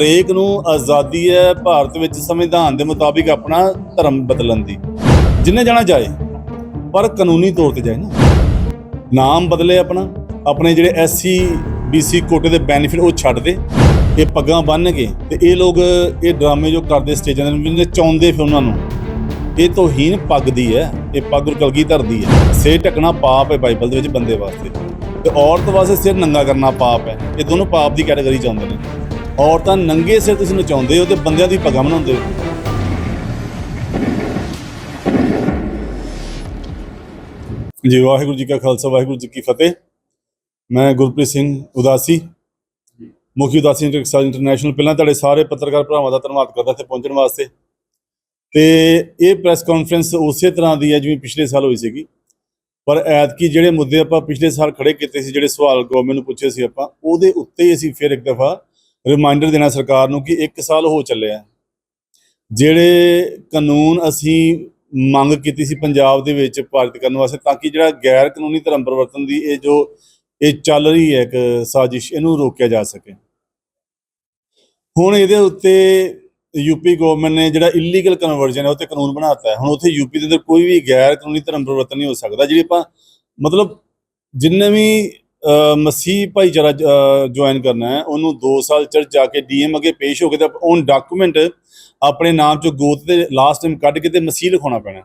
ਹਰੇਕ ਨੂੰ ਆਜ਼ਾਦੀ ਹੈ, ਭਾਰਤ ਵਿੱਚ ਸੰਵਿਧਾਨ ਦੇ ਮੁਤਾਬਿਕ ਆਪਣਾ ਧਰਮ ਬਦਲਣ ਦੀ। ਜਿੰਨੇ ਜਾਣਾ ਜਾਏ, ਪਰ ਕਾਨੂੰਨੀ ਤੌਰ ਤੇ ਜਾਏ ਨਾ। ਨਾਮ ਬਦਲੇ ਆਪਣਾ, ਆਪਣੇ ਜਿਹੜੇ ਐਸਸੀ ਬੀਸੀ ਕੋਟੇ ਦੇ ਬੈਨੀਫਿਟ ਉਹ ਛੱਡ ਦੇ। ਇਹ ਪੱਗਾਂ ਬੰਨ੍ਹ ਕੇ ਤੇ ਇਹ ਲੋਕ, ਇਹ ਡਰਾਮੇ ਜੋ ਕਰਦੇ ਸਟੇਜਾਂ ਦੇ ਵੀ ਚਾਹੁੰਦੇ ਫਿਰ ਉਹਨਾਂ ਨੂੰ। ਇਹ ਤੋਹੀਨ ਪੱਗ ਦੀ ਹੈ, ਇਹ ਪੱਗ ਕਲਗੀ ਧਰਦੀ ਹੈ। ਸੇ ਢਕਣਾ ਪਾਪ ਹੈ ਬਾਈਬਲ ਦੇ ਵਿੱਚ ਬੰਦੇ ਵਾਸਤੇ। ਤੇ ਔਰਤ ਵਾਸਤੇ ਸਿਰ ਨੰਗਾ ਕਰਨਾ ਪਾਪ ਹੈ। ਇਹ ਦੋਨੋਂ ਪਾਪ ਦੀ ਕੈਟਾਗਰੀ ਚ ਆਉਂਦੇ ਨੇ। ਔਰਤਾਂ ਨੰਗੇ ਸਿਰ ਤੁਸੀਂ ਨਚਾਉਂਦੇ ਹੋ ਤੇ ਬੰਦਿਆਂ ਦੀ ਪੱਗਾਂ ਬਣਾਉਂਦੇ ਹੋ। ਜੀ, ਵਾਹਿਗੁਰੂ ਜੀ ਕਾ ਖਾਲਸਾ, ਵਾਹਿਗੁਰੂ ਜੀ ਕੀ ਫਤਿਹ। ਮੈਂ ਗੁਰਪ੍ਰੀਤ ਸਿੰਘ ਉਦਾਸੀ, ਮੁਖੀ ਉਦਾਸੀ ਇੰਟਰਨੈਸ਼ਨਲ। ਪਹਿਲਾਂ ਤੁਹਾਡੇ ਸਾਰੇ ਪੱਤਰਕਾਰ ਭਰਾਵਾਂ ਦਾ ਧੰਨਵਾਦ ਕਰਦਾ ਇੱਥੇ ਪਹੁੰਚਣ ਵਾਸਤੇ। ਤੇ ਇਹ ਪ੍ਰੈਸ ਕਾਨਫਰੰਸ ਉਸੇ ਤਰ੍ਹਾਂ ਦੀ ਹੈ ਜਿਵੇਂ ਪਿਛਲੇ ਸਾਲ ਹੋਈ ਸੀਗੀ। ਪਰ ਐਤਕੀ ਜਿਹੜੇ ਮੁੱਦੇ ਆਪਾਂ ਪਿਛਲੇ ਸਾਲ ਖੜੇ ਕੀਤੇ ਸੀ, ਜਿਹੜੇ ਸਵਾਲ ਗਵਰਨਮੈਂਟ ਨੂੰ ਪੁੱਛੇ ਸੀ ਆਪਾਂ, ਉਹਦੇ ਉੱਤੇ ਹੀ ਅਸੀਂ ਫਿਰ ਇੱਕ ਦਫਾ ਰਿਮਾਈਂਡਰ ਦੇਣਾ ਸਰਕਾਰ ਨੂੰ ਕਿ 1 ਸਾਲ ਹੋ ਚੱਲਿਆ ਜਿਹੜੇ ਕਾਨੂੰਨ ਅਸੀਂ ਮੰਗ ਕੀਤੀ ਸੀ ਪੰਜਾਬ ਦੇ ਵਿੱਚ ਪਾਰਿਤ ਕਰਨ ਵਾਸਤੇ, ਤਾਂ ਕਿ ਜਿਹੜਾ ਗੈਰ ਕਾਨੂੰਨੀ ਧਰਮ ਪਰਿਵਰਤਨ ਦੀ ਇਹ ਜੋ ਇਹ ਚੱਲ ਰਹੀ ਹੈ ਇੱਕ ਸਾਜ਼ਿਸ਼, ਇਹਨੂੰ ਰੋਕਿਆ ਜਾ ਸਕੇ। ਹੁਣ ਇਹਦੇ ਉੱਤੇ ਯੂਪੀ ਗਵਰਨਮੈਂਟ ਨੇ ਜਿਹੜਾ ਇਲੀਗਲ ਕਨਵਰਜਨ ਹੈ, ਉਹ ਤੇ ਕਾਨੂੰਨ ਬਣਾਤਾ ਹੈ। ਹੁਣ ਉੱਥੇ ਯੂਪੀ ਦੇ ਅੰਦਰ ਕੋਈ ਵੀ ਗੈਰ ਕਾਨੂੰਨੀ ਧਰਮ ਪਰਿਵਰਤਨ ਨਹੀਂ ਹੋ ਸਕਦਾ, ਜਿਹੜੀ ਆਪਾਂ ਮਤਲਬ ਜਿੰਨੇ ਵੀ ਮਸੀਹ ਭਾਈਚਾਰਾ ਜੁਆਇਨ ਕਰਨਾ ਹੈ। ਉਹਨੂੰ 2 ਸਾਲ ਚਰਚ ਜਾ ਕੇ ਡੀਐਮ ਅੱਗੇ ਪੇਸ਼ ਹੋ ਕੇ ਤੇ ਔਨ ਡਾਕੂਮੈਂਟ ਆਪਣੇ ਨਾਮ ਚੋਂ ਗੋਤ ਦੇ ਲਾਸਟ ਟਾਈਮ ਕੱਢ ਕੇ ਤੇ ਮਸੀਹ ਲਿਖਾਉਣਾ ਪੈਣਾ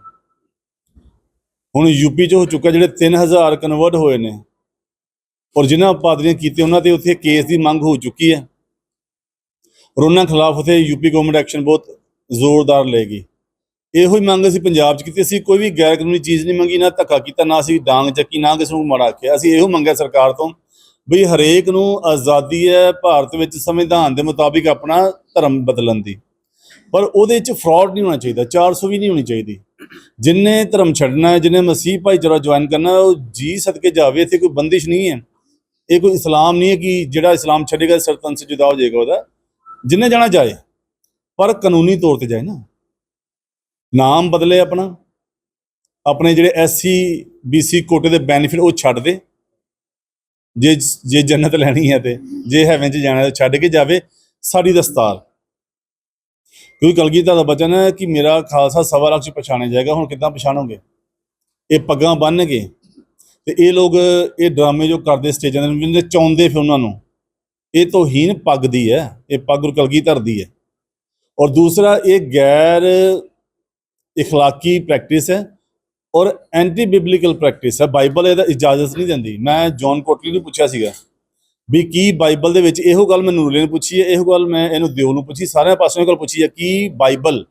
ਹੁਣ ਯੂਪੀ 'ਚ ਹੋ ਚੁੱਕਾ ਜਿਹੜੇ 3000 ਕਨਵਰਟ ਹੋਏ ਨੇ। ਔਰ ਜਿਨ੍ਹਾਂ ਪਾਦਰੀਆਂ ਕੀਤੇ ਉਹਨਾਂ ਤੇ ਉੱਥੇ ਕੇਸ ਦੀ ਮੰਗ ਹੋ ਚੁੱਕੀ ਹੈ। ਔਰ ਉਹਨਾਂ ਖਿਲਾਫ ਉਥੇ ਯੂਪੀ ਗਵਰਨਮੈਂਟ ਐਕਸ਼ਨ ਬਹੁਤ ਜ਼ੋਰਦਾਰ ਲਏਗੀ। ਇਹੋ ਹੀ ਮੰਗ ਅਸੀਂ ਪੰਜਾਬ 'ਚ ਕੀਤੀ। ਅਸੀਂ ਕੋਈ ਵੀ ਗੈਰ ਕਾਨੂੰਨੀ ਚੀਜ਼ ਨਹੀਂ ਮੰਗੀ, ਨਾ ਧੱਕਾ ਕੀਤਾ, ਨਾ ਅਸੀਂ ਡਾਂਗ ਚੱਕੀ, ਨਾ ਕਿਸੇ ਨੂੰ ਮਾੜਾ ਆਖਿਆ। ਅਸੀਂ ਇਹੋ ਮੰਗਿਆ ਸਰਕਾਰ ਤੋਂ ਵੀ ਹਰੇਕ ਨੂੰ ਆਜ਼ਾਦੀ ਹੈ ਭਾਰਤ ਵਿੱਚ ਸੰਵਿਧਾਨ ਦੇ ਮੁਤਾਬਿਕ ਆਪਣਾ ਧਰਮ ਬਦਲਣ ਦੀ। ਪਰ ਉਹਦੇ ਵਿੱਚ ਫਰਾਡ ਨਹੀਂ ਹੋਣਾ ਚਾਹੀਦਾ 400 ਵੀ ਨਹੀਂ ਹੋਣੀ ਚਾਹੀਦੀ। ਜਿੰਨੇ ਧਰਮ ਛੱਡਣਾ ਹੈ, ਜਿੰਨੇ ਮਸੀਹ ਭਾਈਚਾਰਾ ਜੁਆਇਨ ਕਰਨਾ ਉਹ ਜੀ ਸਦਕੇ ਜਾਵੇ, ਇੱਥੇ ਕੋਈ ਬੰਦਿਸ਼ ਨਹੀਂ ਹੈ। ਇਹ ਕੋਈ ਇਸਲਾਮ ਨਹੀਂ ਹੈ ਕਿ ਜਿਹੜਾ ਇਸਲਾਮ ਛੱਡੇਗਾ ਸਰਤਨ ਸੇ ਜੁਦਾ ਹੋ ਜਾਏਗਾ ਉਹਦਾ। ਜਿੰਨੇ ਜਾਣਾ ਜਾਏ, ਪਰ ਕਾਨੂੰਨੀ ਤੌਰ ਤੇ ਜਾਏ ਨਾ। ਨਾਮ ਬਦਲੇ ਆਪਣਾ, ਆਪਣੇ ਜਿਹੜੇ ਐਸਸੀ ਬੀਸੀ ਕੋਟੇ ਦੇ ਬੈਨੀਫਿਟ ਉਹ ਛੱਡ ਦੇ। ਜੇ ਜੇ ਜੰਨਤ ਲੈਣੀ ਹੈ ਤੇ, ਜੇ ਹੈਵਨ ਚ ਜਾਣਾ ਹੈ ਛੱਡ ਕੇ ਜਾਵੇ ਸਾਡੀ ਦਸਤਾਰ। ਕਿਉਂਕਿ ਕਲਗੀਧਰ ਦਾ ਬਚਨ ਹੈ ਕਿ ਮੇਰਾ ਖਾਲਸਾ ਸਵਾ ਲੱਖ ਚ ਪਛਾਣਿਆ ਜਾਏਗਾ, ਹੁਣ ਕਿੱਦਾਂ ਪਛਾਣੋਗੇ? ਇਹ ਪੱਗਾਂ ਬੰਨ੍ਹ ਕੇ ਤੇ ਇਹ ਲੋਕ, ਇਹ ਡਰਾਮੇ ਜੋ ਕਰਦੇ ਸਟੇਜਾਂ ਦੇ ਵੀ ਚਾਹੁੰਦੇ ਫਿਰ ਉਹਨਾਂ ਨੂੰ। ਇਹ ਤੋਹੀਨ ਪੱਗ ਦੀ ਹੈ, ਇਹ ਪੱਗ ਗੁਰੂ ਕਲਗੀਧਰ ਦੀ ਹੈ। ਔਰ ਦੂਸਰਾ, ਇਹ ਗੈਰ اخلاقی ਪ੍ਰੈਕਟਿਸ ਹੈ ਔਰ ਐਂਟੀ ਬਿਬਲੀਕਲ ਪ੍ਰੈਕਟਿਸ ਹੈ ਬਾਈਬਲ ਇਹਦਾ ਇਜਾਜ਼ਤ ਨਹੀਂ ਦਿੰਦੀ ਮੈਂ ਜੌਨ ਕੋਟਲੀ ਨੂੰ ਪੁੱਛਿਆ ਸੀਗਾ ਵੀ ਕੀ ਬਾਈਬਲ ਦੇ ਵਿੱਚ ਇਹੋ ਗੱਲ ਮੈਂ ਨੂਰਲੇ ਨੂੰ ਪੁੱਛੀ ਹੈ ਇਹੋ ਗੱਲ ਮੈਂ ਇਹਨੂੰ ਦਿਓ ਨੂੰ ਪੁੱਛੀ ਸਾਰਿਆਂ ਪਾਸਿਓਂ ਇਹ ਗੱਲ ਪੁੱਛੀ ਹੈ ਕਿ ਬਾਈਬਲ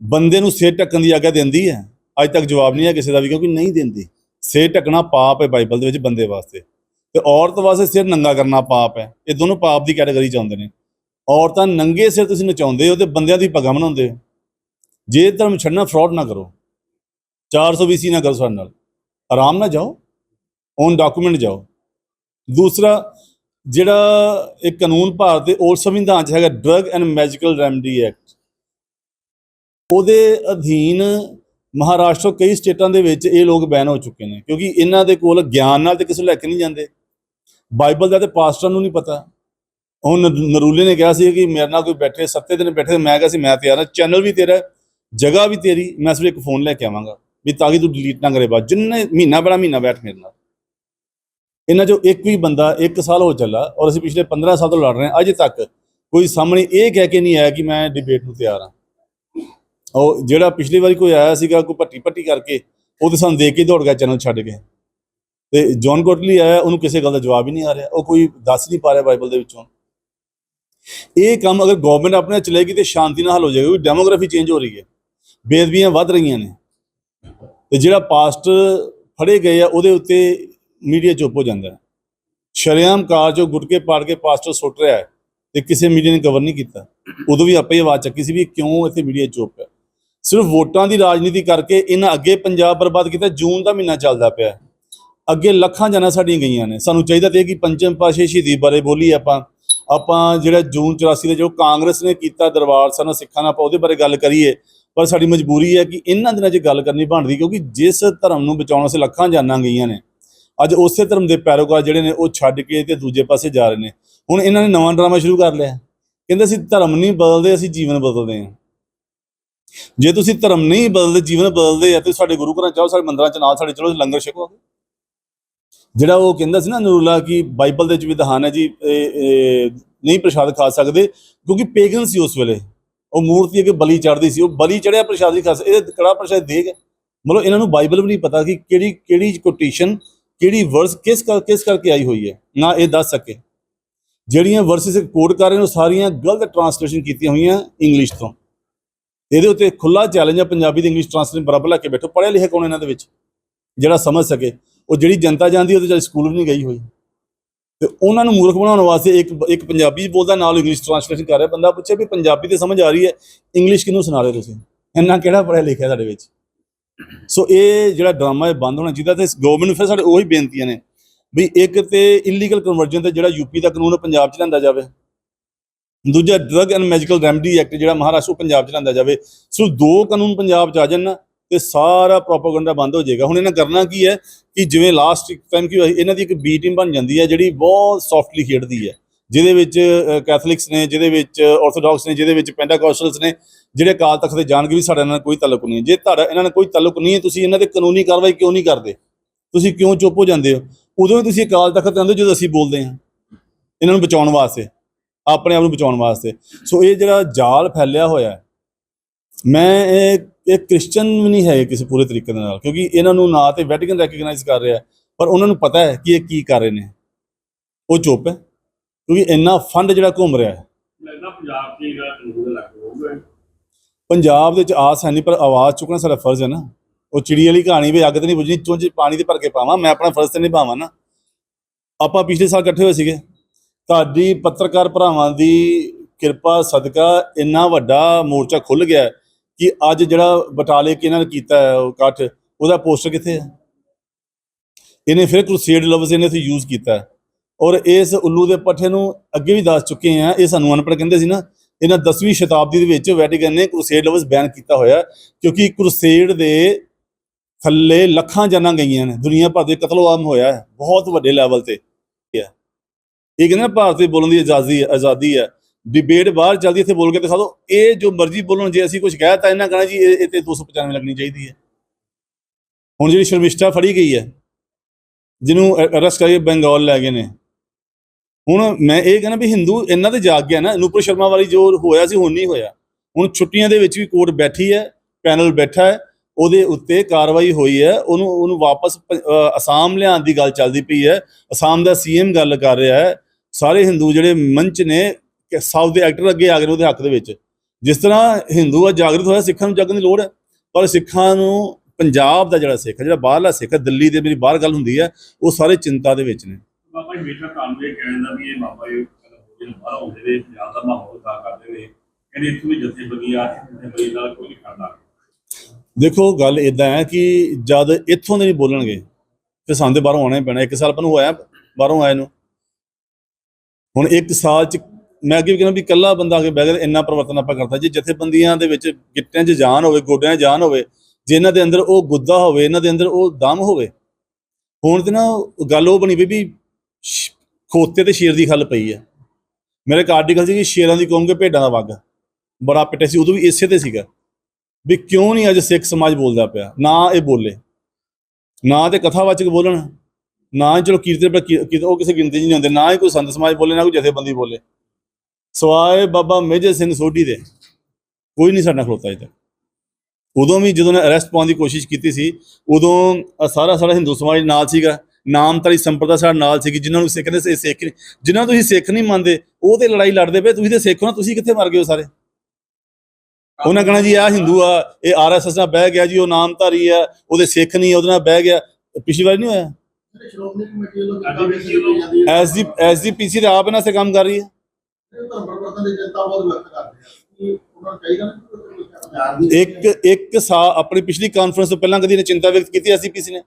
ਬੰਦੇ ਨੂੰ ਸਿਰ ਢੱਕਣ ਦੀ ਆਗਿਆ ਦਿੰਦੀ ਹੈ ਅੱਜ ਤੱਕ ਜਵਾਬ ਨਹੀਂ ਹੈ ਕਿਸੇ ਦਾ ਵੀ ਕਿਉਂਕਿ ਨਹੀਂ ਦਿੰਦੀ ਸਿਰ ਢੱਕਣਾ ਪਾਪ ਹੈ ਬਾਈਬਲ ਦੇ ਵਿੱਚ ਬੰਦੇ ਵਾਸਤੇ ਤੇ ਔਰਤ ਵਾਸਤੇ ਸਿਰ ਨੰਗਾ ਕਰਨਾ ਪਾਪ ਹੈ ਇਹ ਦੋਨੋਂ ਪਾਪ ਦੀ ਕੈਟਾਗਰੀ ਚ ਆਉਂਦੇ ਨੇ ਔਰਤਾਂ ਨੰਗੇ ਸਿਰ ਤੁਸੀਂ ਨਚਾਉਂਦੇ ਹੋ ਤੇ ਬੰਦਿਆਂ ਦੀ ਪੱਗਾਂ ਬਣਾਉਂਦੇ ਹੋ ਜੇ ਧਰਮ ਛੱਡਣਾ ਫਰਾਡ ਨਾ ਕਰੋ। 420 ਨਾ ਕਰੋ ਸਾਡੇ ਨਾਲ। ਆਰਾਮ ਨਾਲ ਜਾਓ ਔਨ ਡਾਕੂਮੈਂਟ ਜਾਓ। ਦੂਸਰਾ, ਜਿਹੜਾ ਇੱਕ ਕਾਨੂੰਨ ਭਾਰਤ ਦੇ ਔਰ ਸੰਵਿਧਾਨ ਚ ਹੈਗਾ drug and magical remedy act ਉਹਦੇ ਅਧੀਨ ਮਹਾਰਾਸ਼ਟਰ ਕਈ ਸਟੇਟਾਂ ਦੇ ਵਿੱਚ ਇਹ ਲੋਕ ਬੈਨ ਹੋ ਚੁੱਕੇ ਨੇ, ਕਿਉਂਕਿ ਇਹਨਾਂ ਦੇ ਕੋਲ ਗਿਆਨ ਨਾਲ ਤੇ ਕਿਸੇ ਨੂੰ ਲੈ ਕੇ ਨਹੀਂ ਜਾਂਦੇ। ਬਾਈਬਲ ਦਾ ਤੇ ਪਾਸਟਰਾਂ ਨੂੰ ਨਹੀਂ ਪਤਾ। ਉਹ ਨ- ਨਰੂਲੇ ਨੇ ਕਿਹਾ ਸੀ ਕਿ ਮੇਰੇ ਨਾਲ ਕੋਈ ਬੈਠੇ, ਸੱਤੇ ਦਿਨ ਬੈਠੇ, ਮੈਂ ਕਿਹਾ ਸੀ ਮੈਂ ਤਿਆਰ ਹਾਂ, ਚੈਨਲ ਵੀ ਤੇਰਾ ਜਗ੍ਹਾ ਵੀ ਤੇਰੀ, ਮੈਂ ਸਿਰਫ ਇੱਕ ਫੋਨ ਲੈ ਕੇ ਆਵਾਂਗਾ ਵੀ ਤਾਂ ਕਿ ਤੂੰ ਡਿਲੀਟ ਨਾ ਕਰੇ ਬਾਅਦ, ਜਿੰਨੇ ਮਹੀਨਾ ਬੜਾ ਮਹੀਨਾ ਬੈਠ ਮੇਰੇ ਨਾਲ। ਇਹਨਾਂ ਚੋਂ ਇੱਕ ਵੀ ਬੰਦਾ 1 ਸਾਲ ਹੋ ਚੱਲਾ ਔਰ ਅਸੀਂ ਪਿਛਲੇ 15 ਸਾਲ ਤੋਂ ਲੜ ਰਹੇ ਹਾਂ, ਅਜੇ ਤੱਕ ਕੋਈ ਸਾਹਮਣੇ ਇਹ ਕਹਿ ਕੇ ਨਹੀਂ ਆਇਆ ਕਿ ਮੈਂ ਡਿਬੇਟ ਨੂੰ ਤਿਆਰ ਹਾਂ। ਉਹ ਜਿਹੜਾ ਪਿਛਲੀ ਵਾਰੀ ਕੋਈ ਆਇਆ ਸੀਗਾ, ਕੋਈ ਭੱਟੀ ਭੱਟੀ ਕਰਕੇ, ਉਹ ਤੇ ਸਾਨੂੰ ਦੇਖ ਕੇ ਦੌੜ ਗਿਆ ਚੈਨਲ ਛੱਡ ਕੇ। ਤੇ ਜੌਨ ਕੋਟਲੀ ਆਇਆ, ਉਹਨੂੰ ਕਿਸੇ ਗੱਲ ਦਾ ਜਵਾਬ ਹੀ ਨਹੀਂ ਆ ਰਿਹਾ, ਉਹ ਕੋਈ ਦੱਸ ਨਹੀਂ ਪਾ ਰਿਹਾ ਬਾਈਬਲ ਦੇ ਵਿੱਚੋਂ। ਇਹ ਕੰਮ ਅਗਰ ਗਵਰਨਮੈਂਟ ਆਪਣੇ ਚਲੇਗੀ ਤੇ ਸ਼ਾਂਤੀ ਨਾਲ ਹੱਲ ਹੋ ਜਾਏਗਾ ਕਿਉਂਕਿ ਡੈਮੋਗ੍ਰਾਫੀ ਚੇਂਜ ਹੋ ਰਹੀ ਹੈ। ਬੇਅਦਬੀਆਂ ਵੱਧ ਰਹੀਆਂ ਨੇ। ਤੇ ਜਿਹੜਾ ਪਾਸਟਰ ਫੜੇ ਗਏ ਆ, ਉਹਦੇ ਉੱਤੇ ਮੀਡੀਆ ਚੁੱਪ ਹੋ ਜਾਂਦਾ ਹੈ। ਕਾਰ ਚੋਂ ਗੁਟਕੇ ਪਾੜ ਕੇ ਪਾਸਟਰ ਸੁੱਟ ਰਿਹਾ ਹੈ ਤੇ ਕਿਸੇ ਮੀਡੀਆ ਨੇ ਕਵਰ ਨਹੀਂ ਕੀਤਾ। ਉਦੋਂ ਵੀ ਆਪੇ ਆਵਾਜ਼ ਚੱਕੀ ਸੀ ਵੀ ਕਿਉਂ ਇੱਥੇ ਮੀਡੀਆ ਚੁੱਪ ਹੈ। ਸਿਰਫ ਵੋਟਾਂ ਦੀ ਰਾਜਨੀਤੀ ਕਰਕੇ ਇਹਨਾਂ ਅੱਗੇ ਪੰਜਾਬ ਬਰਬਾਦ ਕੀਤਾ, ਜੂਨ ਦਾ ਮਹੀਨਾ ਚੱਲਦਾ ਪਿਆ ਅੱਗੇ ਲੱਖਾਂ ਜਾਨਾਂ ਸਾਡੀਆਂ ਗਈਆਂ ਨੇ। ਸਾਨੂੰ ਚਾਹੀਦਾ ਤੇ ਕਿ ਪੰਚਮ ਪਾਸ਼ੇ ਸ਼ਹੀਦੀ ਬਾਰੇ ਬੋਲੀ ਆਪਾਂ। ਆਪਾਂ ਜਿਹੜਾ ਜੂਨ 84 ਦੇ ਜੋ ਕਾਂਗਰਸ ਨੇ ਕੀਤਾ ਦਰਬਾਰ ਸਾਹਿਬ ਸਿੱਖਾਂ ਨਾਲ ਆਪਾਂ ਉਹਦੇ ਬਾਰੇ ਗੱਲ ਕਰੀਏ। ਪਰ ਸਾਡੀ ਮਜਬੂਰੀ ਹੈ ਕਿ ਇਹਨਾਂ ਦਿਨਾਂ 'ਚ ਗੱਲ ਕਰਨੀ ਬਣਦੀ, ਕਿਉਂਕਿ ਜਿਸ ਧਰਮ ਨੂੰ ਬਚਾਉਣ ਵਾਸਤੇ ਲੱਖਾਂ ਜਾਨਾਂ ਗਈਆਂ ਨੇ, ਅੱਜ ਉਸੇ ਧਰਮ ਦੇ ਪੈਰੋਕਾਰ ਜਿਹੜੇ ਨੇ ਉਹ ਛੱਡ ਕੇ ਤੇ ਦੂਜੇ ਪਾਸੇ ਜਾ ਰਹੇ ਨੇ। ਹੁਣ ਇਹਨਾਂ ਨੇ ਨਵਾਂ ਡਰਾਮਾ ਸ਼ੁਰੂ ਕਰ ਲਿਆ। ਕਹਿੰਦੇ ਅਸੀਂ ਧਰਮ ਨਹੀਂ ਬਦਲਦੇ, ਅਸੀਂ ਜੀਵਨ ਬਦਲਦੇ ਹਾਂ। ਜੇ ਤੁਸੀਂ ਧਰਮ ਨਹੀਂ ਬਦਲਦੇ, ਜੀਵਨ ਬਦਲਦੇ ਆ, ਤੇ ਸਾਡੇ ਗੁਰੂ ਘਰਾਂ ਚਾਹੋ ਸਾਡੇ ਮੰਦਰਾਂ ਚ ਨਾਲ ਸਾਡੇ ਚਲੋ ਲੰਗਰ ਛਕੋ। ਜਿਹੜਾ ਉਹ ਕਹਿੰਦਾ ਸੀ ਨਾ ਨਰੂਲਾ ਕਿ ਬਾਈਬਲ ਦੇ ਵਿੱਚ ਵੀ ਵਿਧਾਨ ਹੈ ਜੀ, ਇਹ ਨਹੀਂ ਪ੍ਰਸ਼ਾਦ ਖਾ ਸਕਦੇ, ਕਿਉਂਕਿ ਪੇਗਨ ਸੀ ਉਸ ਵੇਲੇ। ਉਹ ਮੂਰਤੀ ਅੱਗੇ ਬਲੀ ਚੜਦੀ ਸੀ, ਉਹ ਬਲੀ ਚੜਿਆ ਪ੍ਰਸ਼ਾਦ ਦੀ ਖਾਸ ਸਕਦੇ ਇਹ ਕੜਾ ਪ੍ਰਸ਼ਾਦ ਦੇ ਗਿਆ ਮਤਲਬ ਇਹਨਾਂ ਨੂੰ ਬਾਈਬਲ ਵੀ ਨਹੀਂ ਪਤਾ ਕਿ ਕਿਹੜੀ ਕਿਹੜੀ ਕੋਟੇਸ਼ਨ ਕਿਹੜੀ ਵਰਸ ਕਿਸ ਕਿਸ ਕਰਕੇ ਆਈ ਹੋਈ ਹੈ, ਨਾ ਇਹ ਦੱਸ ਸਕੇ। ਜਿਹੜੀਆਂ ਵਰਸਿਸ ਕੋਡ ਕਰ ਰਹੇ ਨੇ, ਉਹ ਸਾਰੀਆਂ ਗਲਤ ਟਰਾਂਸਲੇਸ਼ਨ ਕੀਤੀਆਂ ਹੋਈਆਂ ਇੰਗਲਿਸ਼ ਤੋਂ। ਇਹਦੇ ਉੱਤੇ ਖੁੱਲਾ ਚੈਲੰਜ ਹੈ ਪੰਜਾਬੀ ਤੇ ਇੰਗਲਿਸ਼ ਟਰਾਂਸਲੇਸ਼ਨ ਬਰਾਬਰ ਲਾ ਕੇ ਬੈਠੋ, ਪੜ੍ਹਿਆ ਲਿਖਿਆ ਕੌਣ ਇਹਨਾਂ ਦੇ ਵਿੱਚ? ਜਿਹੜਾ ਸਮਝ ਸਕੇ। ਉਹ ਜਿਹੜੀ ਜਨਤਾ ਜਾਂਦੀ ਉਹਦੇ ਚੱਲ ਸਕੂਲ ਵੀ ਨਹੀਂ ਗਈ ਹੋਈ। ਤੇ ਉਹਨਾਂ ਨੂੰ ਮੂਰਖ ਬਣਾਉਣ ਵਾਸਤੇ ਇੱਕ ਇੱਕ ਪੰਜਾਬੀ ਬੋਲਦਾ, ਨਾਲ ਇੰਗਲਿਸ਼ ਟਰਾਂਸਲੇਸ਼ਨ ਕਰ ਰਿਹਾ ਬੰਦਾ ਪੁੱਛੇ ਵੀ ਪੰਜਾਬੀ ਤੇ ਸਮਝ ਆ ਰਹੀ ਹੈ ਇੰਗਲਿਸ਼ ਕਿਹਨੂੰ ਸੁਣਾ ਰਹੇ ਤੁਸੀਂ? ਇੰਨਾ ਕਿਹੜਾ ਪੜ੍ਹਿਆ ਲਿਖਿਆ ਤੁਹਾਡੇ ਵਿੱਚ? ਸੋ ਇਹ ਜਿਹੜਾ ਡਰਾਮਾ ਇਹ ਬੰਦ ਹੋਣਾ ਚਾਹੀਦਾ ਤੇ ਗਵਰਨਮੈਂਟ ਨੂੰ ਫਿਰ ਸਾਡੇ ਉਹੀ ਬੇਨਤੀਆਂ ਨੇ ਵੀ ਇੱਕ ਤੇ ਇਲੀਗਲ ਕਨਵਰਜਨ ਤੇ ਜਿਹੜਾ ਯੂਪੀ ਦਾ ਕਾਨੂੰਨ ਪੰਜਾਬ ਚ ਲਿਆਂਦਾ ਜਾਵੇ। ਦੂਜਾ drug and magical remedy act ਜਿਹੜਾ ਮਹਾਰਾਸ਼ਟਰ, ਉਹ ਪੰਜਾਬ ਚ ਲਿਆਂਦਾ ਜਾਵੇ। ਸੋ ਦੋ ਕਾਨੂੰਨ ਪੰਜਾਬ ਚ ਆ ਜਾਣ ਤੇ ਸਾਰਾ ਪ੍ਰੋਪਾਗੈਂਡਾ ਬੰਦ ਹੋ ਜਾਏਗਾ। ਹੁਣ ਇਹਨਾਂ ਕਰਨਾ ਕੀ ਹੈ ਕਿ ਜਿਵੇਂ ਲਾਸਟ ਟਾਈਮ ਕੀ ਹੋਇਆ ਇਹਨਾਂ ਦੀ ਇੱਕ ਬੀ ਟੀਮ ਬਣ ਜਾਂਦੀ ਹੈ, ਜਿਹੜੀ ਬਹੁਤ ਸੌਫਟਲੀ ਖੇਡਦੀ ਹੈ। ਜਿਹਦੇ ਵਿੱਚ ਕੈਥੋਲਿਕਸ ਨੇ, ਜਿਹਦੇ ਵਿੱਚ ਆਰਥੋਡਾਕਸ ਨੇ, ਜਿਹਦੇ ਵਿੱਚ ਪੈਂਟਾਕੋਸਟਲਸ ਨੇ, ਜਿਹੜੇ ਅਕਾਲ ਤਖਤ ਦੇ ਜਾਣਗੇ ਵੀ ਸਾਡੇ ਨਾਲ ਕੋਈ ਤਾਲੁਕ ਨਹੀਂ ਹੈ। ਜੇ ਤੁਹਾਡਾ ਇਹਨਾਂ ਨਾਲ ਕੋਈ ਤਾਲੁਕ ਨਹੀਂ ਹੈ, ਤੁਸੀਂ ਇਹਨਾਂ ਤੇ ਕਾਨੂੰਨੀ ਕਾਰਵਾਈ ਕਿਉਂ ਨਹੀਂ ਕਰਦੇ? ਤੁਸੀਂ ਕਿਉਂ ਚੁੱਪ ਹੋ ਜਾਂਦੇ ਹੋ? ਉਦੋਂ ਵੀ ਤੁਸੀਂ ਅਕਾਲ ਤਖਤ ਤੇ ਆਉਂਦੇ ਹੋ ਜਦੋਂ ਅਸੀਂ ਬੋਲਦੇ ਹਾਂ। ਇਹਨਾਂ ਨੂੰ ਬਚਾਉਣ ਵਾਸਤੇ, ਆਪਣੇ ਆਪ ਨੂੰ ਬਚਾਉਣ ਵਾਸਤੇ। ਸੋ ਇਹ ਜਿਹੜਾ ਜਾਲ ਫੈਲਿਆ ਹੋਇਆ ਹੈ ਮੈਂ ਇਹ ਇਹ ਕ੍ਰਿਸਚੀਅਨ ਵੀ ਨਹੀਂ ਹੈ ਕਿਸੇ ਪੂਰੇ ਤਰੀਕੇ ਦੇ ਨਾਲ ਕਿਉਂਕਿ ਇਹਨਾਂ ਨੂੰ ਨਾ ਤੇ ਵੈਟੀਕਨ ਰੈਕਗਨਾਈਜ਼ ਕਰ ਰਿਹਾ ਪਰ ਉਹਨਾਂ ਨੂੰ ਪਤਾ ਹੈ ਕਿ ਇਹ ਕੀ ਕਰ ਰਹੇ ਨੇ। ਉਹ ਚੁੱਪ ਹੈ ਕਿਉਂਕਿ ਇੰਨਾ ਫੰਡ ਜਿਹੜਾ ਘੁੰਮ ਰਿਹਾ ਹੈ। ਪੰਜਾਬ ਪੰਜਾਬ ਦੇ ਵਿੱਚ ਆਸ ਹੈ ਨਹੀਂ ਪਰ ਆਵਾਜ਼ ਚੁੱਕਣਾ ਸਾਡਾ ਫਰਜ਼ ਹੈ ਨਾ। ਉਹ ਚਿੜੀ ਵਾਲੀ ਕਹਾਣੀ ਵੀ ਅੱਗ ਤੇ ਨਹੀਂ ਬੁਝਣੀ ਚੁੰਝ ਪਾਣੀ ਦੇ ਭਰ ਕੇ ਪਾਵਾਂ ਮੈਂ ਆਪਣਾ ਫਰਜ਼ ਤੇ ਨਿਭਾਵਾਂ ਨਾ। ਆਪਾਂ ਪਿਛਲੇ ਸਾਲ ਇਕੱਠੇ ਹੋਏ ਸੀਗੇ। ਤੁਹਾਡੀ ਪੱਤਰਕਾਰ ਭਰਾਵਾਂ ਦੀ ਕਿਰਪਾ ਸਦਕਾ ਇੰਨਾ ਵੱਡਾ ਮੋਰਚਾ ਖੁੱਲ ਗਿਆ ਕਿ ਅੱਜ ਜਿਹੜਾ ਬਟਾਲੇ ਕਿ ਇਹਨਾਂ ਨੇ ਕੀਤਾ ਹੈ ਉਹ ਇਕੱਠ, ਉਹਦਾ ਪੋਸਟਰ ਕਿੱਥੇ ਹੈ? ਇਹਨੇ ਫਿਰ ਕ੍ਰੂਸੇਡ ਲਫ਼ਜ਼ ਇਹਨੇ ਇੱਥੇ ਯੂਜ਼ ਕੀਤਾ ਹੈ। ਔਰ ਇਸ ਉੱਲੂ ਦੇ ਪੱਠੇ ਨੂੰ ਅੱਗੇ ਵੀ ਦੱਸ ਚੁੱਕੇ ਆ ਇਹ ਸਾਨੂੰ ਅਨਪੜ੍ਹ ਕਹਿੰਦੇ ਸੀ ਨਾ, ਇਹਨਾਂ 10ਵੀਂ ਸ਼ਤਾਬਦੀ ਦੇ ਵਿੱਚ ਵੈਟੀਕਨ ਨੇ ਕ੍ਰੂਸੇਡ ਲਫ਼ਜ਼ ਬੈਨ ਕੀਤਾ ਹੋਇਆ ਕਿਉਂਕਿ ਕ੍ਰੂਸੇਡ ਦੇ ਥੱਲੇ ਲੱਖਾਂ ਜਾਨਾਂ ਗਈਆਂ ਨੇ, ਦੁਨੀਆ ਭਰ ਦੇ ਕਤਲੋਆਮ ਹੋਇਆ ਹੈ, ਬਹੁਤ ਵੱਡੇ ਲੈਵਲ ਤੇ। ਇਹ ਕਹਿੰਦੇ ਨਾ ਭਾਰਤ ਦੇ ਬੋਲਣ ਦੀ ਆਜ਼ਾਦੀ ਹੈ ਆਜ਼ਾਦੀ ਹੈ। ਡਿਬੇਟ ਬਾਹਰ ਚੱਲਦੀ ਇੱਥੇ ਬੋਲ ਕੇ ਦਿਖਾ ਦਿਓ। ਇਹ ਜੋ ਮਰਜ਼ੀ ਬੋਲਣ, ਜੇ ਅਸੀਂ ਕੁਝ ਕਹਿ ਤਾਂ ਇਹਨਾਂ ਕਹਣਾ ਜੀ, ਇਹ ਤੇ 295 ਲੱਗਣੀ ਚਾਹੀਦੀ ਹੈ। ਹੁਣ ਜਿਹੜੀ ਸ਼ਰਮਿਸ਼ਠਾ ਫੜੀ ਗਈ ਹੈ, ਜਿਹਨੂੰ ਅਰੈਸਟ ਕਰਕੇ ਬੰਗਾਲ ਲੈ ਗਏ ਨੇ। ਹੁਣ ਮੈਂ ਇਹ ਕਹਿੰਦਾ ਵੀ ਹਿੰਦੂ, ਇਹਨਾਂ ਤੇ ਜਾਗ ਗਿਆ ਨਾ, ਅਨੂਪਰ ਸ਼ਰਮਾ ਵਾਲੀ ਜੋ ਹੋਇਆ ਸੀ, ਹੁਣ ਨਹੀਂ ਹੋਇਆ। ਹੁਣ ਛੁੱਟੀਆਂ ਦੇ ਵਿੱਚ ਵੀ ਕੋਰਟ ਬੈਠੀ ਹੈ, ਪੈਨਲ ਬੈਠਾ ਹੈ, ਉਹਦੇ ਉੱਤੇ ਕਾਰਵਾਈ ਹੋਈ ਹੈ, ਉਹਨੂੰ ਉਹਨੂੰ ਵਾਪਸ ਅਸਾਮ ਲਿਆਉਣ ਦੀ ਗੱਲ ਚੱਲਦੀ ਪਈ ਹੈ। ਅਸਾਮ ਦਾ ਸੀਐਮ ਗੱਲ ਕਰ ਰਿਹਾ ਹੈ। ਸਾਰੇ ਹਿੰਦੂ ਜਿਹੜੇ ਮੰਚ ਨੇ ਸਾਊਥ ਦੇ ਐਕਟਰ ਅੱਗੇ ਆ ਗਏ ਨੇ ਉਹਦੇ ਹੱਕ ਦੇ ਵਿੱਚ। ਜਿਸ ਤਰ੍ਹਾਂ ਹਿੰਦੂ ਆ ਜਾਗਰਤ ਹੋਇਆ ਸਿੱਖਾਂ ਨੂੰ ਜਾਗਣ ਦੀ ਲੋੜ ਹੈ। ਪਰ ਸਿੱਖਾਂ ਨੂੰ ਪੰਜਾਬ ਦਾ ਜਿਹੜਾ ਸਿੱਖ ਜਿਹੜਾ ਬਾਹਰਲਾ ਸਿੱਖ ਦਿੱਲੀ ਦੇ ਮੇਰੀ ਬਾਹਰ ਗੱਲ ਹੁੰਦੀ ਹੈ ਉਹ ਸਾਰੇ ਚਿੰਤਾ ਦੇ ਵਿੱਚ ਨੇ। ਬਾਬਾ ਜੀ ਹਮੇਸ਼ਾ ਤੁਹਾਨੂੰ ਇਹ ਕਹਿੰਦਾ ਵੀ ਇਹ ਬਾਬਾ ਜੀ ਜਿਹੜੇ ਬਾਹਰ ਆਉਂਦੇ ਨੇ ਪੰਜਾਬ ਦਾ ਮਾਹੌਲ ਦਾ ਕਰਦੇ ਨੇ ਕਹਿੰਦੇ ਇੱਥੋਂ ਵੀ ਜਥੇਬੰਦੀ ਆ ਜਥੇਬੰਦੀ ਨਾਲ ਕੋਈ ਨਹੀਂ ਕਰਦਾ ਦੇਖੋ ਗੱਲ ਇਦਾਂ ਹੈ ਕਿ ਜਦ ਇੱਥੋਂ ਦੇ ਨਹੀਂ ਬੋਲਣਗੇ ਤੇ ਸਾਨੂੰ ਬਾਹਰੋਂ ਆਉਣਾ ਹੀ ਪੈਣਾ। ਇੱਕ ਸਾਲ ਆਪਾਂ ਨੂੰ ਹੋਇਆ ਬਾਹਰੋਂ ਆਏ ਨੂੰ। ਹੁਣ ਇੱਕ ਸਾਲ ਚ ਮੈਂ ਅੱਗੇ ਵੀ ਕਹਿੰਦਾ ਵੀ ਇਕੱਲਾ ਬੰਦਾ ਆ ਕੇ ਬਹਿ ਗਿਆ ਇੰਨਾ ਪਰਿਵਰਤਨ ਆਪਾਂ ਕਰਦਾ ਜੇ ਜਥੇਬੰਦੀਆਂ ਦੇ ਵਿੱਚ ਗਿੱਟਿਆਂ 'ਚ ਜਾਨ ਹੋਵੇ, ਗੋਡਿਆਂ 'ਚ ਜਾਨ ਹੋਵੇ, ਜੇ ਇਹਨਾਂ ਦੇ ਅੰਦਰ ਉਹ ਗੁੱਦਾ ਹੋਵੇ, ਇਹਨਾਂ ਦੇ ਅੰਦਰ ਉਹ ਦਮ ਹੋਵੇ, ਹੁਣ ਤੇ ਨਾ ਗੱਲ ਉਹ ਬਣੀ ਪਈ ਵੀ ਖੋਤੇ ਤੇ ਸ਼ੇਰ ਦੀ ਖੱਲ ਪਈ ਹੈ ਮੇਰੇ ਇੱਕ ਆਰਟੀਕਲ ਸੀ ਕਿ ਸ਼ੇਰਾਂ ਦੀ ਕੌਮ ਕੇ ਭੇਡਾਂ ਦਾ ਵਗ ਬੜਾ ਪਿੱਟੇ ਸੀ, ਉਦੋਂ ਵੀ ਇਸੇ ਤੇ ਸੀਗਾ। ਵੀ ਕਿਉਂ ਨਹੀਂ ਅੱਜ ਸਿੱਖ ਸਮਾਜ ਬੋਲਦਾ ਪਿਆ? ਨਾ ਇਹ ਬੋਲੇ। ਨਾ ਤੇ ਕਥਾਵਾਚਕ ਬੋਲਣ। ਨਾ ਹੀ ਚਲੋ ਕੀਰਤਨ ਪਰ ਉਹ ਕਿਸੇ ਗਿਣਤੀ 'ਚ ਨਹੀਂ ਹੁੰਦੇ, ਨਾ ਹੀ ਕੋਈ ਸੰਤ ਸਮਾਜ ਬੋਲੇ, ਨਾ ਕੋਈ ਜਥੇਬੰਦੀ ਬੋਲੇ। ਸਵਾਏ ਬਾਬਾ ਮੇਜਰ ਸਿੰਘ ਸੋਢੀ ਦੇ। ਕੋਈ ਨਹੀਂ ਸਾਡਾ ਖਲੋਤਾ ਤੱਕ। ਉਦੋਂ ਵੀ ਜਦੋਂ ਨੇ ਅਰੈਸਟ ਪਾਉਣ ਦੀ ਕੋਸ਼ਿਸ਼ ਕੀਤੀ ਸੀ ਉਦੋਂ ਸਾਰਾ ਸਾਰਾ ਹਿੰਦੂ ਸਮਾਜ ਨਾਲ ਸੀਗਾ। ਨਾਮਧਾਰੀ ਸੰਪਰਦਾ ਸਾਡੇ ਨਾਲ ਸੀਗੀ ਜਿਨ੍ਹਾਂ ਨੂੰ ਸਿੱਖ ਸੇ- ਸਿੱਖ ਨਹੀਂ ਜਿਨ੍ਹਾਂ ਨੂੰ ਤੁਸੀਂ ਸਿੱਖ ਨਹੀਂ ਮੰਨਦੇ ਉਹ ਤੇ ਲੜਾਈ ਲੜਦੇ ਪਏ ਤੁਸੀਂ ਤੇ ਸਿੱਖ ਹੋ ਨਾ ਤੁਸੀਂ ਕਿੱਥੇ ਮਰ ਗਏ ਹੋ ਸਾਰੇ? ਉਹਨਾਂ ਕਹਣਾ ਜੀ ਆ ਹਿੰਦੂ ਆ ਇਹ ਆਰਐਸਐਸ ਨਾਲ ਬਹਿ ਗਿਆ ਜੀ ਉਹ ਨਾਮਧਾਰੀ ਆ ਉਹਦੇ ਸਿੱਖ ਨਹੀਂ ਉਹਦੇ ਨਾਲ ਬਹਿ ਗਿਆ। ਪਿਛਲੀ ਵਾਰ ਨਹੀਂ ਹੋਇਆ? ਸ਼੍ਰੋਮਣੀ ਕਮੇਟੀ ਵੱਲੋਂ ਅੱਜ ਕਿਤਾਬ ਵੀ ਲਿਖੀ ਜਾਂਦੀ ਹੈ ਐਸ ਦੀ ਆਪ ਇਹਨਾਂ ਸੇ ਕੰਮ ਕਰ ਰਹੀ ਹੈ। ਧਰਮ ਪਰਿਵਰਤਨ ਦੀ ਚਿੰਤਾ ਬਹੁਤ ਵਿਅਕਤ ਕਰਦੇ ਆ ਕਿ ਉਹਨਾਂ ਨੂੰ ਚਾਹੀਦਾ ਨਾ ਕਿ ਕੋਈ ਪੰਜਾਬ ਦੀ ਇੱਕ ਇੱਕ ਸਾ ਆਪਣੀ ਪਿਛਲੀ ਕਾਨਫਰੰਸ ਤੋਂ ਪਹਿਲਾਂ ਕਦੀ ਨੇ ਚਿੰਤਾ ਵਿਅਕਤ ਕੀਤੀ ਐਸਜੀਪੀਸੀ ਨੇ?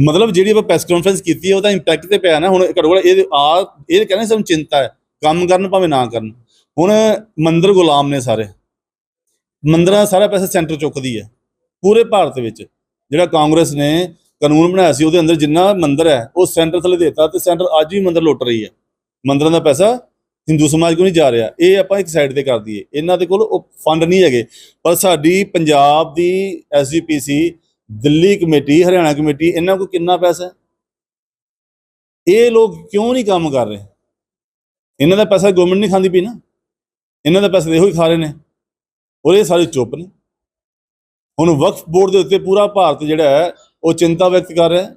ਮਤਲਬ ਜਿਹੜੀ ਆਪਾਂ ਪ੍ਰੈਸ ਕਾਨਫਰੰਸ ਕੀਤੀ ਹੈ, ਉਹਦਾ ਇੰਪੈਕਟ ਤੇ ਪਿਆ ਨਾ। ਹੁਣ ਘੱਟੋ ਘੱਟ ਇਹ ਆ ਇਹ ਕਹਿੰਦੇ ਸਾਨੂੰ ਚਿੰਤਾ ਹੈ, ਕੰਮ ਕਰਨ ਭਾਵੇਂ ਨਾ ਕਰਨ। ਹੁਣ ਮੰਦਰ ਗੁਲਾਮ ਨੇ ਸਾਰੇ। ਮੰਦਰਾਂ ਦਾ ਸਾਰਾ ਪੈਸਾ ਸੈਂਟਰ ਚੁੱਕਦੀ ਹੈ, ਪੂਰੇ ਭਾਰਤ ਵਿੱਚ। ਜਿਹੜਾ ਕਾਂਗਰਸ ਨੇ ਕਾਨੂੰਨ ਬਣਾਇਆ ਸੀ, ਉਹਦੇ ਅੰਦਰ ਜਿੰਨਾ ਮੰਦਰ ਹੈ, ਉਹ ਸੈਂਟਰ ਥੱਲੇ ਦਿੱਤਾ ਤੇ ਸੈਂਟਰ ਅੱਜ ਵੀ ਮੰਦਰ ਲੁੱਟ ਰਹੀ ਹੈ। ਮੰਦਰਾਂ ਦਾ ਪੈਸਾ ਹਿੰਦੂ ਸਮਾਜ ਕੋਲ ਨਹੀਂ ਜਾ ਰਿਹਾ? ਇਹ ਆਪਾਂ ਇੱਕ ਸਾਈਡ ਤੇ ਕਰ ਦਈਏ। ਇਹਨਾਂ ਦੇ ਕੋਲ ਉਹ ਫੰਡ ਨਹੀਂ ਹੈਗੇ। ਪਰ ਸਾਡੀ ਪੰਜਾਬ ਦੀ SGPC Delhi committee, Haryana committee, ਇਹਨਾਂ ਕੋਲ ਕਿੰਨਾ ਪੈਸਾ ਇਹ ਲੋਕ ਕਿਉਂ ਨਹੀਂ ਕੰਮ ਕਰ ਰਹੇ? ਇਹਨਾਂ ਦਾ ਪੈਸਾ ਗਵਰਨਮੈਂਟ ਨਹੀਂ ਖਾਂਦੀ ਪਈ ਨਾ। ਇਹਨਾਂ ਦਾ ਪੈਸਾ ਇਹੋ ਹੀ ਖਾ ਰਹੇ ਨੇ। ਔਰ ਇਹ ਸਾਰੇ ਚੁੱਪ ਨੇ। ਹੁਣ ਵਕਫ ਬੋਰਡ ਦੇ ਉੱਤੇ ਪੂਰਾ ਭਾਰਤ ਜਿਹੜਾ ਹੈ, ਉਹ ਚਿੰਤਾ ਵਿਅਕਤ ਕਰ ਰਿਹਾ